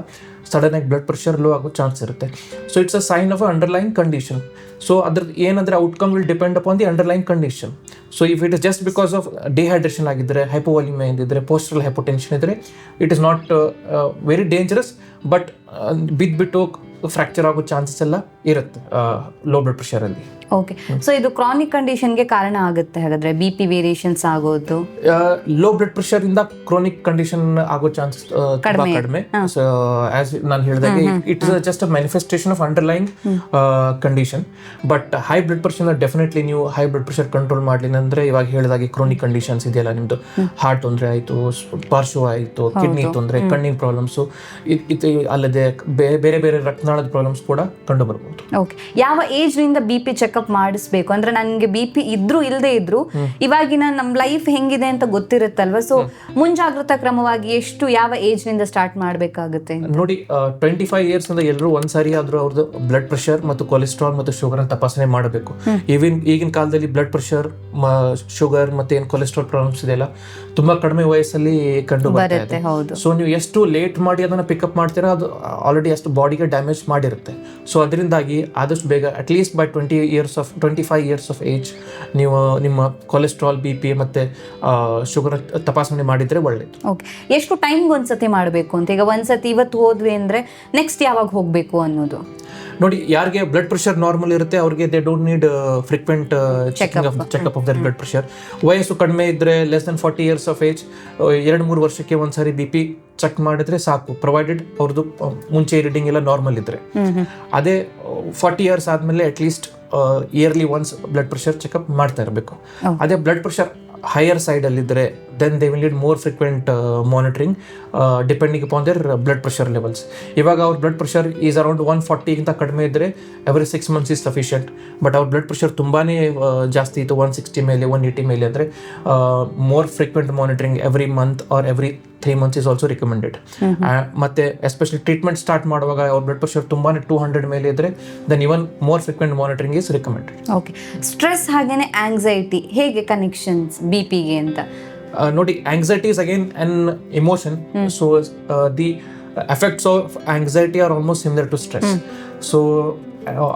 Speaker 1: ಸಡನ್ ಆಗಿ ಬ್ಲಡ್ ಪ್ರೆಷರ್ ಲೋ ಆಗೋ ಚಾನ್ಸ್ ಇರುತ್ತೆ. So it's a sign of underline condition so ಅದ್ರದ್ದು ಏನಂದರೆ outcome will depend upon the underline condition so if it is just because of dehydration ಆಗಿದ್ದರೆ ಹೈಪೋವಾಲಿಮ್ ಏನಿದ್ದರೆ ಪೋಸ್ಟ್ರಲ್ ಹೈಪೋಟೆನ್ಷನ್ ಇದ್ದರೆ it is not very dangerous but ಬಿದ್ದುಬಿಟ್ಟು fracture ಆಗೋ chances ಎಲ್ಲ ಇರುತ್ತೆ low blood ಪ್ರೆಷರಲ್ಲಿ
Speaker 2: okay so ಇದು ಕ್ರಾನಿಕ್ ಕಂಡೀಷನ್ಗೆ ಕಾರಣ ಆಗುತ್ತೆ ಹಾಗಾದ್ರೆ? ಬಿ ಪಿ ವೇರಿಯೇಷನ್ಸ್ ಆಗೋದು.
Speaker 1: ಲೋ ಬ್ಲಡ್ ಪ್ರೆಷರ್ ಇಂದ ಕ್ರಾನಿಕ್ ಕಂಡೀಷನ್ ಆಗೋ ಚಾನ್ಸ್ ತುಂಬಾ ಕಡಿಮೆ. ಆಸ್ ನಾನು ಹೇಳಿದಾಗೆ it is just a manifestation of underline condition but high blood pressure definitely ನೀವು ಹೈ ಬ್ಲಡ್ ಪ್ರೆಷರ್ ಕಂಟ್ರೋಲ್ ಮಾಡ್ಲಿಲ್ಲ ಅಂದ್ರೆ ಇವಾಗ ಹೇಳಿದಾಗೆ ಕ್ರೋನಿಕ್ ಕಂಡೀಷನ್ಸ್ ಇದೆಯಲ್ಲ ನಿಮ್ದು. ಹಾರ್ಟ್ ತೊಂದರೆ ಆಯಿತು ಪಾರ್ಶ್ವ ಆಯಿತು ಕಿಡ್ನಿ ತೊಂದರೆ ಕಣ್ಣಿನ ಪ್ರಾಬ್ಲಮ್ಸು ಇದು ಅಲ್ಲದೆ ಬೇರೆ ಬೇರೆ ರಕ್ತನಾಳದ ಪ್ರಾಬ್ಲಮ್ಸ್ ಕೂಡ ಕಂಡು ಬರ್ಬೋದು.
Speaker 2: ಓಕೆ ಯಾವ ಏಜ್ನಿಂದ ಬಿ ಪಿ ಚೆಕಪ್ ಮಾಡಿಸ್ಬೇಕು. ಅಂದ್ರೆ ನನಗೆ ಬಿ ಪಿ ಇದ್ರು ಇಲ್ಲದೆ ಇದ್ರು ಇವಾಗಿನ ನಮ್ಮ ಲೈಫ್ ಹೆಂಗಿದೆ ಅಂತ ಗೊತ್ತಿರುತ್ತಲ್ವಾ? ಸೊ ಮುಂಜಾಗ್ರತಾ ಕ್ರಮವಾಗಿ ಎಷ್ಟು ಯಾವ ಏಜ್ನಿಂದ ಸ್ಟಾರ್ಟ್ ಮಾಡಬೇಕಾಗುತ್ತೆ
Speaker 1: ನೋಡಿ ಟ್ವೆಂಟಿ ಫೈವ್ ಇಯರ್ಸ್ ಅಂದ್ರೆ ಎಲ್ಲರೂ ಒಂದ್ಸಾರಿ ಆದ್ರೂ ಅವ್ರದ್ದು ಬ್ಲಡ್ ಪ್ರೆಷರ್ ಮತ್ತು ಕೊಲೆಸ್ಟ್ರಾಲ್ ಮತ್ತು ಶುಗರ್ ತಪಾಸಣೆ ಮಾಡಬೇಕು. ಈಗಿನ ಈಗಿನ ಕಾಲದಲ್ಲಿ ಬ್ಲಡ್ ಪ್ರೆಷರ್ ಶುಗರ್ ಮತ್ತೆ ಏನು ಕೊಲೆಸ್ಟ್ರಾಲ್ ಪ್ರಾಬ್ಲಮ್ಸ್ ಇದೆಯಲ್ಲ ತುಂಬಾ ಕಡಿಮೆ ವಯಸ್ಸಲ್ಲಿ ಕಂಡು ಬರ್ತಾ
Speaker 2: ಬರುತ್ತೆ ಹೌದು.
Speaker 1: ಸೊ ನೀವು ಎಷ್ಟು ಲೇಟ್ ಮಾಡಿ ಅದನ್ನ ಪಿಕಪ್ ಮಾಡ್ತೀರಾ ಅದು ಆಲ್ರೆಡಿ ಅಷ್ಟು ಬಾಡಿಗೆ ಡ್ಯಾಮೇಜ್ ಮಾಡಿರುತ್ತೆ. ಸೊ ಅದರಿಂದಾಗಿ ಆದಷ್ಟು ಬೇಗ at least by twenty years of twenty five years of age ನೀವು ನಿಮ್ಮ ಕೊಲೆಸ್ಟ್ರಾಲ್ ಬಿ ಪಿ ಮತ್ತೆ ಶುಗರ್ ತಪಾಸಣೆ ಮಾಡಿದ್ರೆ ಒಳ್ಳೇದು.
Speaker 2: ಓಕೆ ಎಷ್ಟು ಟೈಮ್ಗೆ ಒಂದ್ಸತಿ ಮಾಡಬೇಕು ಅಂತ? ಈಗ ಒಂದ್ಸತಿ ಇವತ್ತು ಹೋದ್ವಿ ಅಂದ್ರೆ ನೆಕ್ಸ್ಟ್ ಯಾವಾಗ ಹೋಗಬೇಕು ಅನ್ನೋದು?
Speaker 1: ನೋಡಿ ಯಾರಿಗೆ ಬ್ಲಡ್ ಪ್ರೆಷರ್ ನಾರ್ಮಲ್ ಇರುತ್ತೆ ಅವ್ರಿಗೆ they don't need frequent checkup of their blood pressure ವಯಸ್ಸು ಕಡಿಮೆ ಇದ್ರೆ less than forty years of age ಎರಡು ಮೂರು ವರ್ಷಕ್ಕೆ ಒಂದ್ಸಾರಿ ಬಿ ಪಿ ಚೆಕ್ ಮಾಡಿದ್ರೆ ಸಾಕು. ಪ್ರೊವೈಡೆಡ್ ಅವ್ರದ್ದು ಮುಂಚೆ ರೀಡಿಂಗ್ ಎಲ್ಲ ನಾರ್ಮಲ್ ಇದ್ರೆ. ಅದೇ ಫಾರ್ಟಿ ಇಯರ್ಸ್ ಆದಮೇಲೆ at least yearly once blood pressure checkup ಮಾಡ್ತಾ ಇರಬೇಕು. ಅದೇ blood pressure higher ಸೈಡಲ್ಲಿದ್ದರೆ then they will need more frequent monitoring depending upon their blood pressure levels ಇವಾಗ ಅವ್ರ blood pressure is around one ಫಾರ್ಟಿಗಿಂತ ಕಡಿಮೆ ಇದ್ದರೆ every six months is sufficient but ಅವ್ರ blood pressure ತುಂಬಾ ಜಾಸ್ತಿ ಇತ್ತು ಒನ್ ಸಿಕ್ಸ್ಟಿ ಮೇಲೆ one eighty ಮೇಲೆ ಅಂದರೆ more frequent monitoring every month or every three months is also recommended ಮತ್ತೆ ಎಸ್ಪೆಷಲಿ ಟ್ರೀಟ್ಮೆಂಟ್ ಸ್ಟಾರ್ಟ್ ಮಾಡುವಾಗ ಅವ್ರ ಬ್ಲಡ್ ಪ್ರೆಷರ್ ತುಂಬಾ ಟೂ ಹಂಡ್ರೆಡ್ ಮೇಲೆ ಇದ್ರೆ then even more frequent monitoring is recommended
Speaker 2: okay stress ಹಾಗೇನೆ ಆಂಗ್ಸೈಟಿ ಹೇಗೆ ಕನೆಕ್ಷನ್ಸ್ ಬಿ ಪಿಗೆ ಅಂತ?
Speaker 1: Uh, ನೋಡಿ anxiety is again an emotion so the effects of anxiety are almost similar to stress so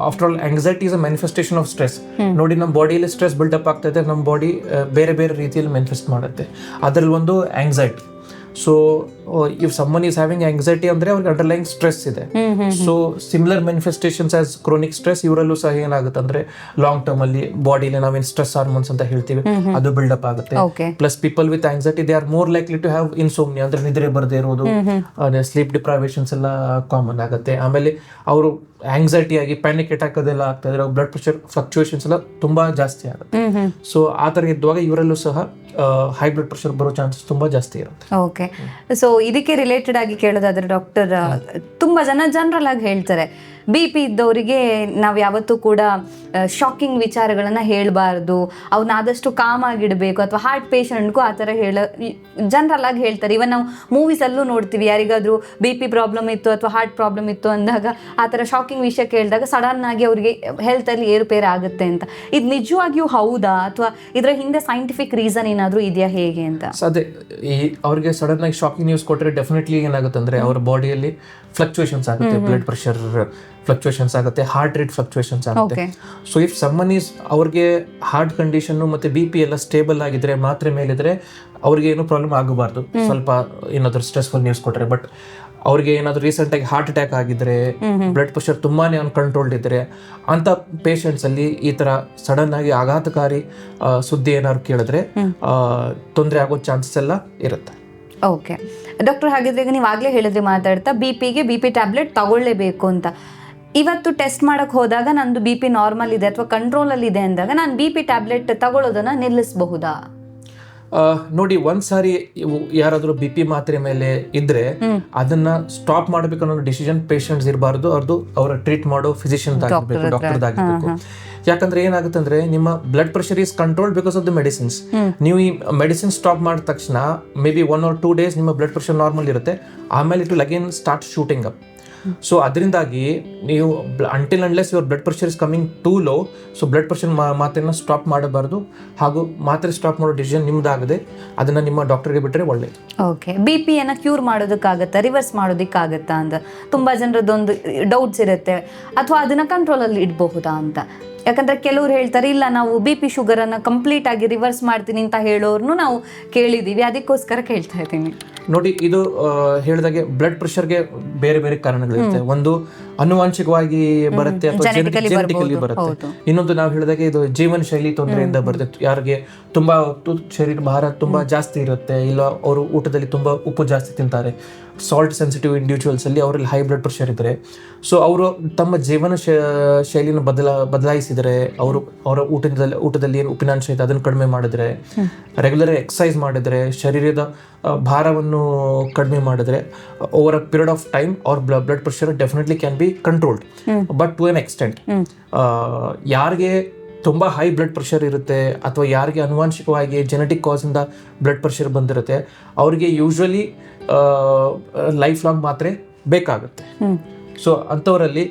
Speaker 1: after all anxiety is a manifestation of stress ನೋಡಿ ನಮ್ಮ ಬಾಡಿಯಲ್ಲಿ stress build up ಆಗ್ತಾ ಇದೆ ನಮ್ಮ ಬಾಡಿ ಬೇರೆ ಬೇರೆ ರೀತಿಯಲ್ಲಿ ಮ್ಯಾನಿಫೆಸ್ಟ್ ಮಾಡುತ್ತೆ. ಅದರಲ್ಲಿ ಒಂದು anxiety so if someone is having anxiety ಅಂದ್ರೆ ಅವ್ರಿಗೆ ಅಂಡರ್ಲೈನ್ ಸ್ಟ್ರೆಸ್ ಇದೆ. So similar manifestations as chronic stress ಇವರಲ್ಲೂ ಸಹ ಏನಾಗುತ್ತೆ ಅಂದ್ರೆ ಲಾಂಗ್ ಟರ್ಮ್ ಅಲ್ಲಿ ಬಾಡಿಲಿ ನಾವೇನ್ ಸ್ಟ್ರೆಸ್ ಹಾರ್ಮೋನ್ಸ್ ಅಂತ ಹೇಳ್ತೀವಿ ಅದು ಬಿಲ್ಡಪ್ ಆಗುತ್ತೆ. Plus people with anxiety they are more likely to have insomnia ಅಂದ್ರೆ ನಿದ್ರೆ ಬರದೇ ಇರೋದು ಸ್ಲೀಪ್ ಡಿಪ್ರೈವೇಷನ್ಸ್ ಎಲ್ಲ ಕಾಮನ್ ಆಗುತ್ತೆ. ಆಮೇಲೆ ಅವರು ಆಂಗ್ಸೈಟಿ ಆಗಿ ಪ್ಯಾನಿಕ್ ಅಟ್ಯಾಕ್ ಅದೆಲ್ಲ ಆಗ್ತಾ ಇದ್ರೆ ಬ್ಲಡ್ ಪ್ರೆಷರ್ ಫ್ಲಕ್ಚುಯೇಷನ್ಸ್ ಎಲ್ಲ ತುಂಬಾ ಜಾಸ್ತಿ ಆಗುತ್ತೆ. ಸೊ ಆ ತರ ಇದ್ದಾಗ ಇವರಲ್ಲೂ ಸಹ ಹೈ ಬ್ಲಡ್ ಪ್ರೆಷರ್ ಬರೋ ಚಾನ್ಸಸ್ ತುಂಬಾ ಜಾಸ್ತಿ ಇರುತ್ತೆ.
Speaker 2: ಓಕೆ ಸೊ ಇದಕ್ಕೆ ರಿಲೇಟೆಡ್ ಆಗಿ ಕೇಳೋದಾದ್ರೆ ಡಾಕ್ಟರ್ ತುಂಬಾ ಜನ ಜನರಲ್ ಆಗಿ ಹೇಳ್ತಾರೆ. ಬಿ ಪಿ ಇದ್ದವರಿಗೆ ನಾವು ಯಾವತ್ತೂ ಕೂಡ ಶಾಕಿಂಗ್ ವಿಚಾರಗಳನ್ನು ಹೇಳಬಾರ್ದು. ಅವನ್ನ ಆದಷ್ಟು ಕಾಮ್ ಆಗಿಡಬೇಕು ಅಥವಾ ಹಾರ್ಟ್ ಪೇಷಂಟ್ಗೂ ಆ ಥರ ಹೇಳ ಜನರಲ್ ಆಗಿ ಹೇಳ್ತಾರೆ. ಇವನ್ ನಾವು ಮೂವೀಸಲ್ಲೂ ನೋಡ್ತೀವಿ ಯಾರಿಗಾದರೂ ಬಿ ಪಿ ಪ್ರಾಬ್ಲಮ್ ಇತ್ತು ಅಥವಾ ಹಾರ್ಟ್ ಪ್ರಾಬ್ಲಮ್ ಇತ್ತು ಅಂದಾಗ ಆ ಥರ ಶಾಕಿಂಗ್ ವಿಷಯ ಕೇಳಿದಾಗ ಸಡನ್ ಆಗಿ ಅವರಿಗೆ ಹೆಲ್ತಲ್ಲಿ ಏರುಪೇರು ಆಗುತ್ತೆ ಅಂತ. ಇದು ನಿಜವಾಗಿಯೂ ಹೌದಾ? ಅಥವಾ ಇದರ ಹಿಂದೆ ಸೈಂಟಿಫಿಕ್ ರೀಸನ್ ಏನಾದರೂ ಇದೆಯಾ ಹೇಗೆ ಅಂತ?
Speaker 1: ಅದೇ ಈ ಅವ್ರಿಗೆ ಸಡನ್ ಆಗಿ ಶಾಕಿಂಗ್ ನ್ಯೂಸ್ ಕೊಟ್ಟರೆ ಡೆಫಿನೆಟ್ಲಿ ಏನಾಗುತ್ತೆ ಅಂದ್ರೆ ಅವ್ರ ಬಾಡಿಯಲ್ಲಿ ಫ್ಲಕ್ಚುಯೇಷನ್ಸ್ ಆಗುತ್ತೆ ಬ್ಲಡ್ ಪ್ರೆಷರ್ ಫ್ಲಕ್ಚುಯೇಷನ್ಸ್ ಆಗುತ್ತೆ ಹಾರ್ಟ್ ರೇಟ್ ಫ್ಲಕ್ಚುಯೇಷನ್ಸ್ ಆಗುತ್ತೆ. ಸೊ ಇಫ್ ಸಮ್ಮನ್ ಈಸ್ ಅವ್ರಿಗೆ ಹಾರ್ಟ್ ಕಂಡೀಷನ್ ಮತ್ತೆ ಬಿ ಪಿ ಎಲ್ಲ ಸ್ಟೇಬಲ್ ಆಗಿದ್ರೆ ಮಾತ್ರೆ ಮೇಲಿದ್ರೆ ಅವ್ರಿಗೆ ಏನು ಪ್ರಾಬ್ಲಮ್ ಆಗಬಾರ್ದು. ಸ್ವಲ್ಪ ಏನಾದ್ರು ಸ್ಟ್ರೆಸ್ಫುಲ್ ನ್ಯೂಸ್ ಕೊಟ್ರೆ. ಬಟ್ ಅವ್ರಿಗೆ ಏನಾದ್ರು ರೀಸೆಂಟ್ ಆಗಿ ಹಾರ್ಟ್ ಅಟ್ಯಾಕ್ ಆಗಿದ್ರೆ ಬ್ಲಡ್ ಪ್ರೆಷರ್ ತುಂಬಾನೇ ಅನ್ಕಂಟ್ರೋಲ್ಡ್ ಇದ್ರೆ ಅಂತ ಪೇಷಂಟ್ಸ್ ಅಲ್ಲಿ ಈ ತರ ಸಡನ್ ಆಗಿ ಆಘಾತಕಾರಿ ಸುದ್ದಿ ಏನಾದ್ರು ಕೇಳಿದ್ರೆ ತೊಂದರೆ ಆಗೋ ಚಾನ್ಸಸ್ ಎಲ್ಲ ಇರುತ್ತೆ.
Speaker 2: ಓಕೆ ಡಾಕ್ಟರ್ ಹಾಗಿದ್ರೆ ಈಗ ನೀವು ಆಗಲೇ ಹೇಳಿದ್ರೆ ಮಾತಾಡ್ತಾ ಬಿ ಪಿಗೆ ಬಿ ಪಿ ಟ್ಯಾಬ್ಲೆಟ್ ತಗೊಳ್ಳೇಬೇಕು ಅಂತ. ಇವತ್ತು ಟೆಸ್ಟ್ ಮಾಡಕ್ ಹೋದಾಗ ನಂದು ಬಿ ಪಿ ನಾರ್ಮಲ್ ಇದೆ ಅಥವಾ ಕಂಟ್ರೋಲಲ್ಲಿ ಇದೆ ಅಂದಾಗ ನಾನು ಬಿ ಪಿ ಟ್ಯಾಬ್ಲೆಟ್ ತಗೊಳ್ಳೋದನ್ನ ನಿಲ್ಲಿಸಬಹುದಾ?
Speaker 1: ನೋಡಿ ಒಂದ್ ಸಾರಿ ಇವು ಯಾರಾದ್ರೂ ಬಿ ಪಿ ಮಾತ್ರೆ ಮೇಲೆ ಇದ್ರೆ ಅದನ್ನ ಸ್ಟಾಪ್ ಮಾಡ್ಬೇಕು ಅನ್ನೋ ಡಿಸಿಷನ್ ಪೇಷಂಟ್ಸ್ ಇರಬಾರ್ದು. ಅವ್ರದ್ದು ಅವರ ಟ್ರೀಟ್ ಮಾಡೋ ಫಿಸಿಷಿಯನ್ ಆಗಿರ್ಬೇಕು ಡಾಕ್ಟರ್ ಆಗಿರ್ಬೇಕು. ಯಾಕಂದ್ರೆ ಏನಾಗುತ್ತೆ ಅಂದ್ರೆ ನಿಮ್ಮ blood pressure is control because of the medicines ನೀವು ಈ ಮೆಡಿಸಿನ್ ಸ್ಟಾಪ್ ಮಾಡಿದ ತಕ್ಷಣ maybe one or two days ನಿಮ್ಮ ಬ್ಲಡ್ ಪ್ರೆಷರ್ ನಾರ್ಮಲ್ ಇರುತ್ತೆ. ಆಮೇಲೆ it will again start shooting up so ಅದರಿಂದಾಗಿ ನೀವು until unless your blood pressure is coming too low so blood pressure ಮಾತ್ರೆನ stop ಮಾಡಬಾರ್ದು. ಹಾಗೂ ಮಾತ್ರೆ ಸ್ಟಾಪ್ ಮಾಡೋ ಡಿಸಿಷನ್ ನಿಮ್ದಾಗದೆ, ಅದನ್ನ ನಿಮ್ಮ ಡಾಕ್ಟರ್ಗೆ ಬಿಟ್ಟರೆ ಒಳ್ಳೆಯದು
Speaker 2: ಓಕೆ ಬಿ ಪಿಯನ್ನು ಕ್ಯೂರ್ ಮಾಡೋದಕ್ಕಾಗತ್ತಾ ರಿವರ್ಸ್ ಮಾಡೋದಕ್ಕಾಗತ್ತಾ ಅಂತ? ತುಂಬ ಜನರದ್ದೊಂದು ಡೌಟ್ಸ್ ಇರುತ್ತೆ. ಅಥವಾ ಅದನ್ನ ಕಂಟ್ರೋಲಲ್ಲಿ ಇಡಬಹುದಾ ಅಂತ? ಯಾಕಂದ್ರೆ ಕೆಲವ್ರು ಹೇಳ್ತಾರೆ ಇಲ್ಲ ನಾವು ಬಿ ಪಿ ಅನ್ನ ಕಂಪ್ಲೀಟ್ ಆಗಿ ರಿವರ್ಸ್ ಮಾಡ್ತೀನಿ ಅಂತ ಹೇಳೋರ್ನು ನಾವು ಕೇಳಿದೀವಿ. ಅದಕ್ಕೋಸ್ಕರ ಕೇಳ್ತಾ ಇದ್ದೀನಿ.
Speaker 1: ನೋಡಿ ಇದು ಹೇಳಿದಾಗೆ ಬ್ಲಡ್ ಪ್ರೆಷರ್ಗೆ ಬೇರೆ ಬೇರೆ ಕಾರಣಗಳಿರುತ್ತೆ. ಒಂದು ಅನುವಂಶಿಕವಾಗಿ ಬರುತ್ತೆ ಅಥವಾ ಜೆನೆಟಿಕಲಿ ಬರುತ್ತೆ. ಇನ್ನೊಂದು ನಾವು ಹೇಳಿದಾಗೆ ಇದು ಜೀವನ ಶೈಲಿ ತೊಂದರೆಯಿಂದ ಬರುತ್ತೆ. ಯಾರಿಗೆ ತುಂಬಾ ಶರೀರ ಭಾರ ತುಂಬಾ ಜಾಸ್ತಿ ಇರುತ್ತೆ ಇಲ್ಲ ಅವರು ಊಟದಲ್ಲಿ ತುಂಬಾ ಉಪ್ಪು ಜಾಸ್ತಿ ತಿಂತಾರೆ. ಸಾಲ್ಟ್ ಸೆನ್ಸಿಟಿವ್ ಇಂಡಿವಿಜುವಲ್ಸ್ ಅಲ್ಲಿ ಅವರಲ್ಲಿ ಹೈ ಬ್ಲಡ್ ಪ್ರೆಷರ್ ಇದ್ದಾರೆ ಸೊ ಅವರು ತಮ್ಮ ಜೀವನ ಶೈಲಿನ ಬದಲ ಬದಲಾಯಿಸಿದರೆ ಅವರು ಅವರ ಊಟದಲ್ಲಿ ಊಟದಲ್ಲಿ ಏನು ಉಪ್ಪಿನಾಂಶ ಇದೆ ಅದನ್ನು ಕಡಿಮೆ ಮಾಡಿದರೆ ರೆಗ್ಯುಲರ್ ಎಕ್ಸಸೈಸ್ ಮಾಡಿದರೆ ಶರೀರದ ಭಾರವನ್ನು ಕಡಿಮೆ ಮಾಡಿದ್ರೆ over a period of time ಅವ್ರ blood pressure definitely can be controlled but to an extent ಯಾರಿಗೆ ತುಂಬ ಹೈ ಬ್ಲಡ್ ಪ್ರೆಷರ್ ಇರುತ್ತೆ ಅಥವಾ ಯಾರಿಗೆ ಅನುವಂಶಿಕವಾಗಿ ಜೆನೆಟಿಕ್ ಕಾಸಿಂದ ಬ್ಲಡ್ ಪ್ರೆಷರ್ ಬಂದಿರುತ್ತೆ ಅವರಿಗೆ ಯೂಶ್ವಲಿ ಲೈಫ್ ಲಾಂಗ್ ಮಾತ್ರೆ ಬೇಕಾಗುತ್ತೆ. So ಅಂಥವರಲ್ಲಿ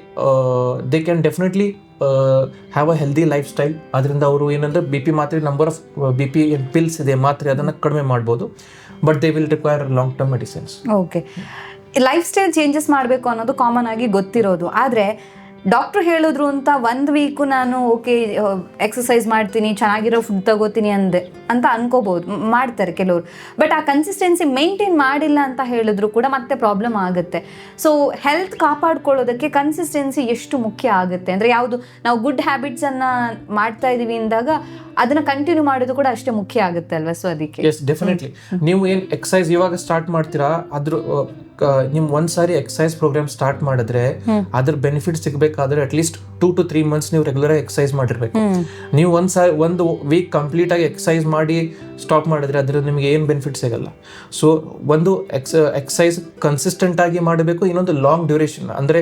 Speaker 1: they can definitely have a healthy lifestyle ಅದರಿಂದ ಅವರು ಏನಂದ್ರೆ ಬಿ ಪಿ ಮಾತ್ರೆ number of B P pills ಇದೆ ಮಾತ್ರೆ ಅದನ್ನು ಕಡಿಮೆ ಮಾಡ್ಬೋದು. But they will require long term medicines
Speaker 2: okay lifestyle changes ಮಾಡಬೇಕು ಅನ್ನೋದು ಕಾಮನ್ ಆಗಿ ಗೊತ್ತಿರೋದು. ಆದರೆ ಡಾಕ್ಟ್ರು ಹೇಳಿದ್ರು ಅಂತ ಒಂದು ವೀಕು ನಾನು ಓಕೆ ಎಕ್ಸಸೈಸ್ ಮಾಡ್ತೀನಿ ಚೆನ್ನಾಗಿರೋ ಫುಡ್ ತಗೋತೀನಿ ಅಂದೆ. ಅಂತ ಅನ್ಕೋಬಹುದು. ಮಾಡ್ತಾರೆ ಕೆಲವರು. ಬಟ್ ಆ ಕನ್ಸಿಸ್ಟೆನ್ಸಿ ಮೇಂಟೈನ್ ಮಾಡಿಲ್ಲ ಅಂತ ಹೇಳಿದ್ರು ಕೂಡ ಮತ್ತೆ ಪ್ರಾಬ್ಲಮ್ ಆಗುತ್ತೆ. ಸೊ ಹೆಲ್ತ್ ಕಾಪಾಡ್ಕೊಳ್ಳೋದಕ್ಕೆ ಕನ್ಸಿಸ್ಟೆನ್ಸಿ ಎಷ್ಟು ಮುಖ್ಯ ಆಗುತ್ತೆ? ಅಂದರೆ ಯಾವುದು ನಾವು ಗುಡ್ ಹ್ಯಾಬಿಟ್ಸನ್ನು ಮಾಡ್ತಾ ಇದ್ದೀವಿ ಅಂದಾಗ ಅದನ್ನು ಕಂಟಿನ್ಯೂ ಮಾಡೋದು ಕೂಡ ಅಷ್ಟೇ ಮುಖ್ಯ ಆಗುತ್ತೆ ಅಲ್ವಾ? ಸೊ ಅದಕ್ಕೆ.
Speaker 1: ಎಸ್ ಡೆಫಿನೆಟ್ಲಿ ನೀವು ಏನು ಎಕ್ಸಸೈಸ್ ಇವಾಗ ಸ್ಟಾರ್ಟ್ ಮಾಡ್ತೀರಾ? ಅದ್ರ ನಿಮ್ ಒಂದ್ ಸಾರಿ ಎಕ್ಸಸೈಸ್ ಪ್ರೋಗ್ರಾಮ್ ಸ್ಟಾರ್ಟ್ ಮಾಡಿದ್ರೆ ಅದ್ರ benefit ಸಿಗಬೇಕಾದ್ರೆ at least two to three months ನೀವು ರೆಗ್ಯುಲರ್ ಎಕ್ಸಸೈಸ್ ಮಾಡಿರ್ಬೇಕು. ನೀವು ಒಂದ್ ಸಾರಿ ಒಂದು ವೀಕ್ ಕಂಪ್ಲೀಟ್ ಆಗಿ ಎಕ್ಸಸೈಸ್ ಮಾಡಿ ಸ್ಟಾಪ್ ಮಾಡಿದ್ರೆ ಅದ್ರ ನಿಮಗೆ ಏನು ಬೆನಿಫಿಟ್ ಸಿಗಲ್ಲ. ಸೊ ಒಂದು ಎಕ್ಸ್ ಎಕ್ಸಸೈಸ್ ಕನ್ಸಿಸ್ಟೆಂಟ್ ಆಗಿ ಮಾಡಬೇಕು ಇನ್ನೊಂದು ಲಾಂಗ್ ಡ್ಯೂರೇಷನ್ ಅಂದ್ರೆ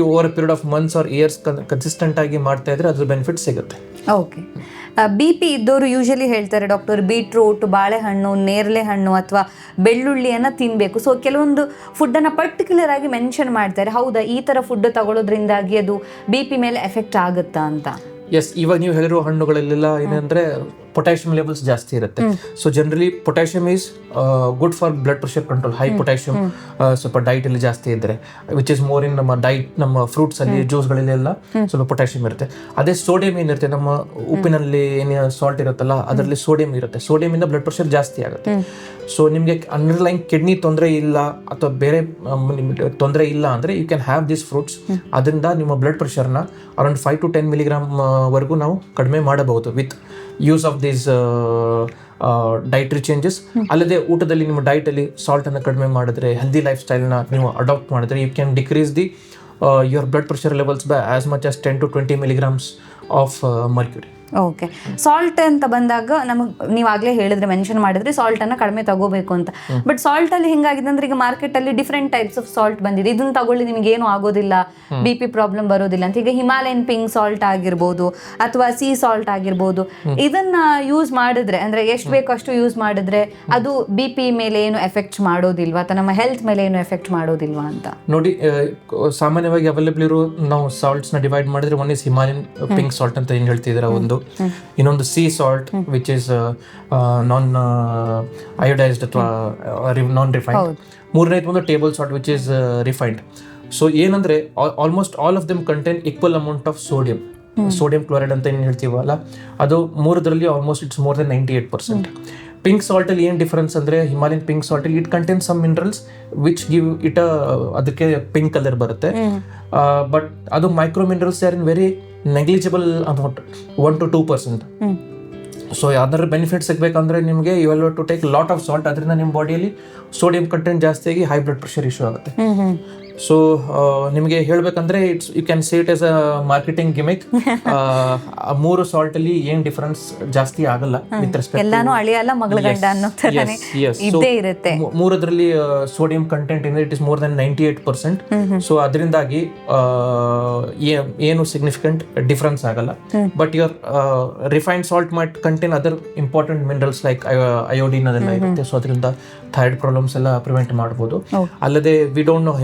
Speaker 1: over period of months or years consistent ಆಗಿ ಮಾಡ್ತಾ ಇದ್ರೆ ಅದ್ರ ಬೆನಿಫಿಟ್ ಸಿಗುತ್ತೆ.
Speaker 2: ಓಕೆ. ಬಿ ಪಿ ಇದ್ದವರು ಯೂಶಲಿ ಹೇಳ್ತಾರೆ ಡಾಕ್ಟರ್ ಬೀಟ್ರೂಟ್ ಬಾಳೆಹಣ್ಣು ನೇರಳೆ ಹಣ್ಣು ಅಥವಾ ಬೆಳ್ಳುಳ್ಳಿಯನ್ನು ತಿನ್ನಬೇಕು ಸೊ ಕೆಲವೊಂದು ಫುಡ್ಡನ್ನು ಪರ್ಟಿಕ್ಯುಲರ್ ಆಗಿ ಮೆನ್ಷನ್ ಮಾಡ್ತಾರೆ. ಹೌದಾ, ಈ ಥರ ಫುಡ್ ತಗೊಳ್ಳೋದ್ರಿಂದಾಗಿ ಅದು ಬಿ ಪಿ ಮೇಲೆ ಎಫೆಕ್ಟ್ ಆಗುತ್ತಾ ಅಂತ?
Speaker 1: ಎಸ್ ಇವಾಗ ನೀವು ಹೇಳಿರೋ ಹಣ್ಣುಗಳಲ್ಲೆಲ್ಲ ಏನಂದ್ರೆ ಪೊಟ್ಯಾಷಿಯಂ ಲೆವೆಲ್ಸ್ ಜಾಸ್ತಿ ಇರುತ್ತೆ. So generally potassium is good for blood pressure control high potassium ಸ್ವಲ್ಪ ಡೈಟ್ ಅಲ್ಲಿ ಜಾಸ್ತಿ ಇದ್ರೆ ವಿಚ್ ಇಸ್ ಮೋರ್ ಇನ್ ನಮ್ಮ ಡೈಟ್ ನಮ್ಮ ಫ್ರೂಟ್ಸ್ ಅಲ್ಲಿ ಜ್ಯೂಸ್ಗಳಲ್ಲೆಲ್ಲ ಸ್ವಲ್ಪ ಪೊಟ್ಯಾಷಿಯಂ ಇರುತ್ತೆ. ಅದೇ ಸೋಡಿಯಂ ಏನಿರುತ್ತೆ ನಮ್ಮ ಉಪ್ಪಿನಲ್ಲಿ ಏನು ಸಾಲ್ಟ್ ಇರುತ್ತಲ್ಲ ಅದರಲ್ಲಿ ಸೋಡಿಯಂ ಇರುತ್ತೆ. ಸೋಡಿಯಂ ಇಂದ ಬ್ಲಡ್ ಪ್ರೆಷರ್ ಜಾಸ್ತಿ ಆಗುತ್ತೆ. ಸೊ ನಿಮಗೆ ಅಂಡರ್ಲೈನ್ ಕಿಡ್ನಿ ತೊಂದರೆ ಇಲ್ಲ ಅಥವಾ ಬೇರೆ ತೊಂದರೆ ಇಲ್ಲ ಅಂದರೆ you can have this fruits ಅದರಿಂದ ನಿಮ್ಮ blood ಪ್ರೆಷರ್ನ around five to ten milligram ವರೆಗೂ ನಾವು ಕಡಿಮೆ ಮಾಡಬಹುದು with use of these dietary changes ಅಲ್ಲದೆ ಊಟದಲ್ಲಿ ನಿಮ್ಮ ಡೈಟಲ್ಲಿ ಸಾಲ್ಟನ್ನು ಕಡಿಮೆ ಮಾಡಿದ್ರೆ ಹೆಲ್ದಿ ಲೈಫ್ ಸ್ಟೈಲ್ನ ನೀವು ಅಡಾಪ್ಟ್ ಮಾಡಿದ್ರೆ you can decrease the your blood pressure levels by as much as ten to twenty milligrams of mercury
Speaker 2: okay salt ಅಂತ ಬಂದಾಗ ನಮಗೆ ನೀವು ಆಗಲೇ ಹೇಳಿದ್ರೆ ಮೆನ್ಷನ್ ಮಾಡಿದ್ರೆ ಸಾಲ್ಟ್ ಅನ್ನ ಕಡಿಮೆ ತಗೋಬೇಕು ಅಂತ. ಬಟ್ ಸಾಲ್ಟ್ ಅಲ್ಲಿ ಹೆಂಗಾಗಿದೆ ಅಂದ್ರೆ ಈಗ ಮಾರ್ಕೆಟ್ ಅಲ್ಲಿ ಡಿಫ್ರೆಂಟ್ ಟೈಪ್ಸ್ ಆಫ್ ಸಾಲ್ಟ್ ಬಂದಿದೆ. ಇದನ್ನ ತಗೊಳ್ಳಿ ನಿಮಗೆ ಏನು ಆಗೋದಿಲ್ಲ. ಬಿ ಪಿ ಪ್ರಾಬ್ಲಮ್ ಬರೋದಿಲ್ಲ ಅಂತ. ಈಗ ಹಿಮಾಲಯನ್ ಪಿಂಕ್ ಸಾಲ್ಟ್ ಆಗಿರ್ಬೋದು ಅಥವಾ ಸಿ ಸಾಲ್ಟ್ ಆಗಿರ್ಬೋದು. ಇದನ್ನ ಯೂಸ್ ಮಾಡಿದ್ರೆ ಅಂದ್ರೆ ಎಷ್ಟು ಬೇಕು ಅಷ್ಟು ಯೂಸ್ ಮಾಡಿದ್ರೆ ಅದು ಬಿ ಪಿ ಮೇಲೆ ಏನು ಎಫೆಕ್ಟ್ ಮಾಡೋದಿಲ್ವಾ? ಅಥವಾ ನಮ್ಮ ಹೆಲ್ತ್ ಮೇಲೆ ಏನು ಎಫೆಕ್ಟ್ ಮಾಡೋದಿಲ್ವಾ ಅಂತ?
Speaker 1: ನೋಡಿ ಸಾಮಾನ್ಯವಾಗಿ ಅವೈಲೇಬಲ್ ಇರೋ ನಾವು ಸಾಲ್ಟ್ಸ್ನ ಡಿವೈಡ್ ಮಾಡಿದ್ರೆ one is Himalayan pink salt ಅಂತ ಏನ್ ಹೇಳ್ತಿದ್ದೀರಾ ಒಂದು? ಇನ್ನೊಂದು sea salt which is non iodized ಅಥವಾ ನಾನ್ ರಿಫೈನ್ಡ್ ಮೂರನೇದು ಒಂದು table salt which is refined so ಏನಂದ್ರೆ almost all of them contain equal amount of sodium sodium chloride ಅಂತ ಏನು ಹೇಳ್ತೀವಲ್ಲ? ಅದು ಮೂರದರಲ್ಲಿ almost it's more than ninety eight percent pink salt ಅಲ್ಲಿ ಏನು ಡಿಫರೆನ್ಸ್ ಅಂದ್ರೆ Himalayan pink salt it contain some minerals which give it ಅದಕ್ಕೆ pink colour ಬರುತ್ತೆ. But ಅದು micro minerals are in very negligible amount one to two percent so ಯಾವ್ದಾದ್ರು benefit ಸಿಗಬೇಕಂದ್ರೆ ನಿಮಗೆ you will to take lot of salt ಅದರಿಂದ ನಿಮ್ಮ ಬಾಡಿಯಲ್ಲಿ sodium content ಜಾಸ್ತಿ ಆಗಿ ಹೈ ಬ್ಲಡ್ ಪ್ರೆಷರ್ ಇಶ್ಯೂ ಆಗುತ್ತೆ. ಸೊ ನಿಮಗೆ ಹೇಳ್ಬೇಕಂದ್ರೆ it's you can say it is a marketing gimmick ಮೂರು ಸಾಲ್ಟ್ ಅಲ್ಲಿ ಏನ್ ಡಿಫರೆನ್ಸ್ ಜಾಸ್ತಿ ಆಗಲ್ಲ ವಿತ್ ರೆಸ್ಪೆಕ್ಟ್
Speaker 2: ಎಲ್ಲಾನು ಅಳಿಯಲ್ಲ ಮಗಳ ಗಂಡ ಅನ್ನೋ ತರನೇ ಇದ್ದೇ ಇರುತ್ತೆ.
Speaker 1: ಮೂರದ್ರಲ್ಲಿ ಸೋಡಿಯಂ ಕಂಟೆಂಟ್ ಇಂದ it is more than ninety eight percent so ಅದರಿಂದಾಗಿ ಏನು ಸಿಗ್ನಿಫಿಕೆಂಟ್ ಡಿಫರೆನ್ಸ್ ಆಗಲ್ಲ. But your refined salt might contain other important minerals like iodine ಅದೆಲ್ಲ ಇರುತ್ತೆ. ಸೊ ಅದರಿಂದ ಥೈರಾಯ್ಡ್ ಪ್ರಾಬ್ಲಮ್ಸ್ ಎಲ್ಲ ಪ್ರಿವೆಂಟ್ ಮಾಡ್ಬೋದು. ಅಲ್ಲದೆ ವಿ ಡೋಂಟ್ ನೋ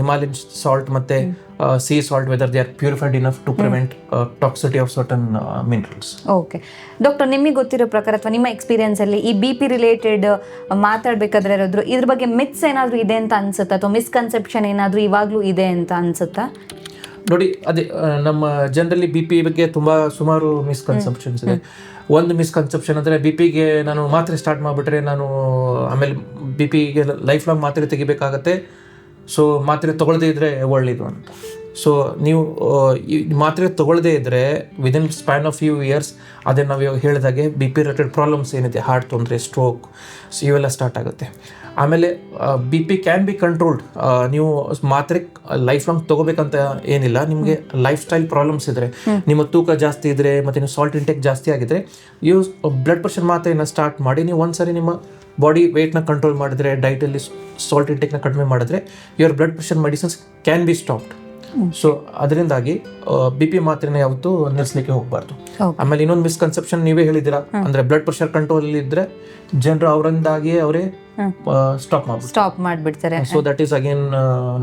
Speaker 1: ಸಾಲ್ಟ್ ಮತ್ತೆ sea salt whether they are purified enough to prevent toxicity of certain minerals
Speaker 2: okay doctor ನಿಮಗೆ ಗೊತ್ತಿರೋ ಪ್ರಕಾರ ಅಥವಾ ನಿಮ್ಮ ಎಕ್ಸ್ಪೀರಿಯನ್ಸ್ ಅಲ್ಲಿ ಈ ಬಿ ಪಿ ರಿಲೇಟೆಡ್ ಮಾತಾಡ್ಬೇಕಾದ್ರೆ ಯಾರಾದ್ರು ಇದ್ರ ಬಗ್ಗೆ ಮಿತ್ಸ್ ಏನಾದರೂ ಇದೆ ಅಂತ ಅನ್ಸುತ್ತಾ? ಅಥವಾ ಮಿಸ್ಕನ್ಸೆಪ್ಷನ್ ಏನಾದರೂ ಇವಾಗಲೂ ಇದೆ ಅಂತ ಅನ್ಸುತ್ತಾ?
Speaker 1: ನೋಡಿ ಅದೇ ನಮ್ಮ ಜನರಲ್ಲಿ ಬಿ ಪಿ ಬಗ್ಗೆ ತುಂಬ ಸುಮಾರು ಮಿಸ್ಕನ್ಸೆಪ್ಷನ್ಸ್ ಇದೆ. ಒಂದು ಮಿಸ್ಕನ್ಸೆಪ್ಷನ್ ಅಂದರೆ ಬಿ ಪಿಗೆ ನಾನು ಮಾತ್ರೆ ಸ್ಟಾರ್ಟ್ ಮಾಡಿಬಿಟ್ರೆ ನಾನು ಆಮೇಲೆ ಬಿ ಪಿಗೆ ಲೈಫ್ ಲಾಂಗ್ ಮಾತ್ರೆ ತೆಗಿಬೇಕಾಗತ್ತೆ. ಸೊ ಮಾತ್ರೆ ತಗೊಳ್ಳದೇ ಇದ್ರೆ ಒಳ್ಳೆಯದು ಅಂತ. ಸೊ ನೀವು ಈ ಮಾತ್ರೆ ತಗೊಳ್ಳದೇ ಇದ್ರೆ within span of few years ಅದೇ ನಾವು ಇವಾಗ ಹೇಳಿದಾಗೆ ಬಿ ಪಿ ರಿಲೇಟೆಡ್ ಪ್ರಾಬ್ಲಮ್ಸ್ ಏನಿದೆ ಹಾರ್ಟ್ ತೊಂದರೆ ಸ್ಟ್ರೋಕ್ ಇವೆಲ್ಲ ಸ್ಟಾರ್ಟ್ ಆಗುತ್ತೆ. ಆಮೇಲೆ B P can be controlled ನೀವು ಮಾತ್ರೆ ಲೈಫ್ ಲಾಂಗ್ ತೊಗೋಬೇಕಂತ ಏನಿಲ್ಲ ನಿಮಗೆ ಲೈಫ್ ಸ್ಟೈಲ್ ಪ್ರಾಬ್ಲಮ್ಸ್ ಇದ್ರೆ ನಿಮ್ಮ ತೂಕ ಜಾಸ್ತಿ ಇದ್ರೆ ಮತ್ತೆ ನೀವು ಸಾಲ್ಟ್ ಇಂಟೆಕ್ ಜಾಸ್ತಿ ಆಗಿದ್ರೆ ಯೂಸ್ ಬ್ಲಡ್ ಪ್ರೆಷರ್ ಮಾತ್ರೆಯನ್ನು ಸ್ಟಾರ್ಟ್ ಮಾಡಿ ನೀವು ಒಂದ್ಸರಿ ನಿಮ್ಮ ಬಾಡಿ ವೆಯ್ಟ್ನ ಕಂಟ್ರೋಲ್ ಮಾಡಿದ್ರೆ ಡೈಟಲ್ಲಿ ಸಾಲ್ಟ್ ಇಂಟೇಕ್ನ ಕಡಿಮೆ ಮಾಡಿದ್ರೆ your blood pressure medicines can be stopped so ಅದರಿಂದಾಗಿ ಬಿ ಪಿ ಮಾತ್ರೆನ ಯಾವತ್ತೂ ನಿಲ್ಲಿಸ್ಲಿಕ್ಕೆ ಹೋಗಬಾರ್ದು. ಆಮೇಲೆ ಇನ್ನೊಂದು ಮಿಸ್ಕನ್ಸೆಪ್ಷನ್ ನೀವೇ ಹೇಳಿದಿರಾ ಅಂದ್ರೆ ಬ್ಲಡ್ ಪ್ರೆಷರ್ ಕಂಟ್ರೋಲ್ ಇದ್ರೆ ಜನರು ಅವರಿಂದಾಗಿ ಅವರೇ ಸ್ಟಾಪ್ ಮಾಡ್ಬೋದು
Speaker 2: ಸ್ಟಾಪ್ ಮಾಡಿಬಿಡ್ತಾರೆ.
Speaker 1: So that is again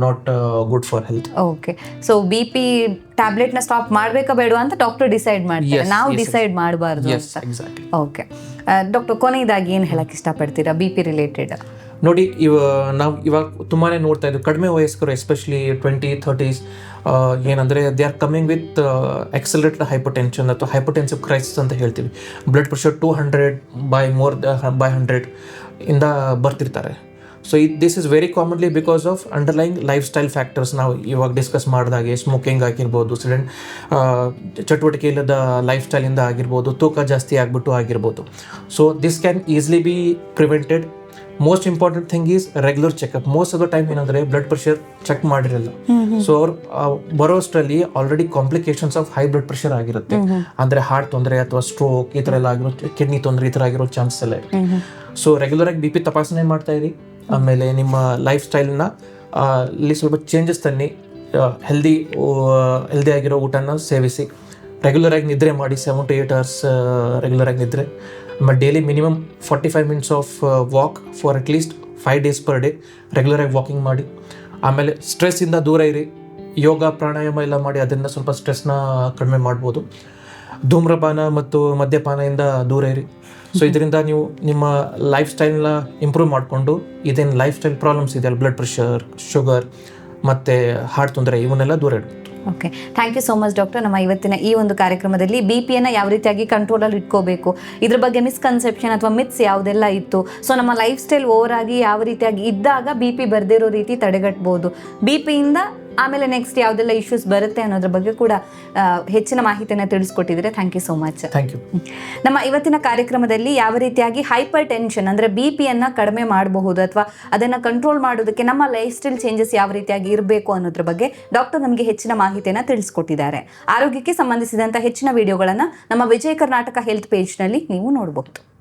Speaker 1: not good for health
Speaker 2: okay so B P ಟ್ಯಾಬ್ಲೆಟ್ನ stop ಮಾಡಬೇಕಾ ಬೇಡ ಅಂತ ಡಾಕ್ಟರ್ ಡಿಸೈಡ್ ಮಾಡ್ತಾರೆ. ನಾವು ಡಿಸೈಡ್ ಮಾಡಬಾರ್ದು ಓಕೆ ಡಾಕ್ಟರ್ ಕೊನೆಯದಾಗಿ ಏನು ಹೇಳಕ್ ಇಷ್ಟಪಡ್ತೀರಾ? ಬಿ ಪಿ ರಿಲೇಟೆಡ್
Speaker 1: ನೋಡಿ, ಇವ ನಾವು ಇವಾಗ ತುಂಬಾ ನೋಡ್ತಾ ಇದ್ದೀವಿ ಕಡಿಮೆ ವಯಸ್ಕರು ಎಸ್ಪೆಷಲಿ ಟ್ವೆಂಟಿ ಥರ್ಟೀಸ್ ಏನಂದರೆ they are coming with accelerated hypotension ಅಥವಾ ಹೈಪೋಟೆನ್ಸಿವ್ ಕ್ರೈಸಿಸ್ ಅಂತ ಹೇಳ್ತೀವಿ. Blood pressure two hundred by more by hundred ಇಂದ ಬರ್ತಿರ್ತಾರೆ. ಸೊ ಇದು this is very commonly because of underlying life style factors ನಾವು ಇವಾಗ ಡಿಸ್ಕಸ್ ಮಾಡಿದಾಗೆ. ಸ್ಮೋಕಿಂಗ್ ಆಗಿರ್ಬೋದು ಸಡನ್ ಚಟುವಟಿಕೆ ಇಲ್ಲದ ಲೈಫ್ ಸ್ಟೈಲಿಂದ ಆಗಿರ್ಬೋದು, ತೂಕ ಜಾಸ್ತಿ ಆಗಿಬಿಟ್ಟು ಆಗಿರ್ಬೋದು. So this can easily be prevented most important thing is regular checkup most of the time ಏನಂದ್ರೆ ಬ್ಲಡ್ ಪ್ರೆಷರ್ ಚೆಕ್ ಮಾಡಿರಲ್ಲ. ಸೊ ಅವ್ರು ಬರೋ ಬರೋಷ್ಟರಲ್ಲಿ already complications of high blood pressure ಆಗಿರುತ್ತೆ. ಅಂದ್ರೆ ಹಾರ್ಟ್ ತೊಂದರೆ ಅಥವಾ ಸ್ಟ್ರೋಕ್ ಈ ತರ ಎಲ್ಲ ಆಗಿರೋ ಕಿಡ್ನಿ ತೊಂದರೆ ಈ ತರ ಆಗಿರೋ ಚಾನ್ಸಸ್ ಎಲ್ಲ ಇದೆ ಸೊ ರೆಗ್ಯುಲರ್ ಆಗಿ ಬಿ ಪಿ ತಪಾಸಣೆ ಮಾಡ್ತಾ ಇರಿ. ಆಮೇಲೆ ನಿಮ್ಮ ಲೈಫ್ ಸ್ಟೈಲ್ನ ಅಲ್ಲಿ ಸ್ವಲ್ಪ ಚೇಂಜಸ್ ತನ್ನಿ. ಹೆಲ್ದಿ ಹೆಲ್ದಿ ಆಗಿರೋ ಊಟನ ಸೇವಿಸಿ. ರೆಗ್ಯುಲರ್ ಆಗಿ ನಿದ್ರೆ ಮಾಡಿ seven to eight hours regular ಆಗಿ ನಿದ್ರೆ. ಆಮೇಲೆ daily minimum forty five minutes of walk for at least five days per day regular ಆಗಿ ವಾಕಿಂಗ್ ಮಾಡಿ. ಆಮೇಲೆ ಸ್ಟ್ರೆಸ್ಸಿಂದ ದೂರ ಇರಿ. ಯೋಗ ಪ್ರಾಣಾಯಾಮ ಎಲ್ಲ ಮಾಡಿ ಅದರಿಂದ ಸ್ವಲ್ಪ ಸ್ಟ್ರೆಸ್ನ ಕಡಿಮೆ ಮಾಡ್ಬೋದು. ಧೂಮ್ರಪಾನ ಮತ್ತು ಮದ್ಯಪಾನದಿಂದ ದೂರ ಇರಿ. ಸೊ ಇದರಿಂದ ನೀವು ನಿಮ್ಮ ಲೈಫ್ ಸ್ಟೈಲ್ನ ಇಂಪ್ರೂವ್ ಮಾಡಿಕೊಂಡು ಇದೇನು ಲೈಫ್ ಸ್ಟೈಲ್ ಪ್ರಾಬ್ಲಮ್ಸ್ ಇದೆಯಲ್ಲ ಬ್ಲಡ್ ಪ್ರೆಷರ್ ಶುಗರ್ ಮತ್ತು ಹಾರ್ಟ್ ತೊಂದರೆ ಇವನ್ನೆಲ್ಲ ದೂರ ಇಡಬೇಕು
Speaker 2: okay thank you so much doctor ನಮ್ಮ ಇವತ್ತಿನ ಈ ಒಂದು ಕಾರ್ಯಕ್ರಮದಲ್ಲಿ ಬಿ ಪಿಯನ್ನು ಯಾವ ರೀತಿಯಾಗಿ ಕಂಟ್ರೋಲಲ್ಲಿ ಇಟ್ಕೋಬೇಕು? ಇದ್ರ ಬಗ್ಗೆ ಮಿಸ್ಕನ್ಸೆಪ್ಷನ್ ಅಥವಾ ಮಿತ್ಸ್ ಯಾವುದೆಲ್ಲ ಇತ್ತು? ಸೊ ನಮ್ಮ ಲೈಫ್ ಸ್ಟೈಲ್ ಓವರ್ ಆಗಿ ಯಾವ ರೀತಿಯಾಗಿ ಇದ್ದಾಗ ಬಿ ಪಿ ಬರ್ದಿರೋ ರೀತಿ ತಡೆಗಟ್ಬೋದು. ಬಿ ಪಿಯಿಂದ ಆಮೇಲೆ ನೆಕ್ಸ್ಟ್ ಯಾವುದೆಲ್ಲ ಇಶ್ಯೂಸ್ ಬರುತ್ತೆ ಅನ್ನೋದ್ರ ಬಗ್ಗೆ ಕೂಡ ಹೆಚ್ಚಿನ ಮಾಹಿತಿಯನ್ನು ತಿಳಿಸ್ಕೊಟ್ಟಿದ್ರೆ thank you so much
Speaker 1: thank you
Speaker 2: ನಮ್ಮ ಇವತ್ತಿನ ಕಾರ್ಯಕ್ರಮದಲ್ಲಿ ಯಾವ ರೀತಿಯಾಗಿ ಹೈಪರ್ ಟೆನ್ಷನ್ ಅಂದ್ರೆ ಬಿ ಪಿಯನ್ನು ಕಡಿಮೆ ಮಾಡಬಹುದು ಅಥವಾ ಅದನ್ನು ಕಂಟ್ರೋಲ್ ಮಾಡೋದಕ್ಕೆ ನಮ್ಮ ಲೈಫ್ ಸ್ಟೈಲ್ ಚೇಂಜಸ್ ಯಾವ ರೀತಿಯಾಗಿ ಇರಬೇಕು ಅನ್ನೋದ್ರ ಬಗ್ಗೆ ಡಾಕ್ಟರ್ ನಮಗೆ ಹೆಚ್ಚಿನ ಮಾಹಿತಿಯನ್ನು ತಿಳಿಸ್ಕೊಟ್ಟಿದ್ದಾರೆ. ಆರೋಗ್ಯಕ್ಕೆ ಸಂಬಂಧಿಸಿದಂಥ ಹೆಚ್ಚಿನ ವಿಡಿಯೋಗಳನ್ನು ನಮ್ಮ ವಿಜಯ ಕರ್ನಾಟಕ ಹೆಲ್ತ್ ಪೇಜ್ನಲ್ಲಿ ನೀವು ನೋಡಬಹುದು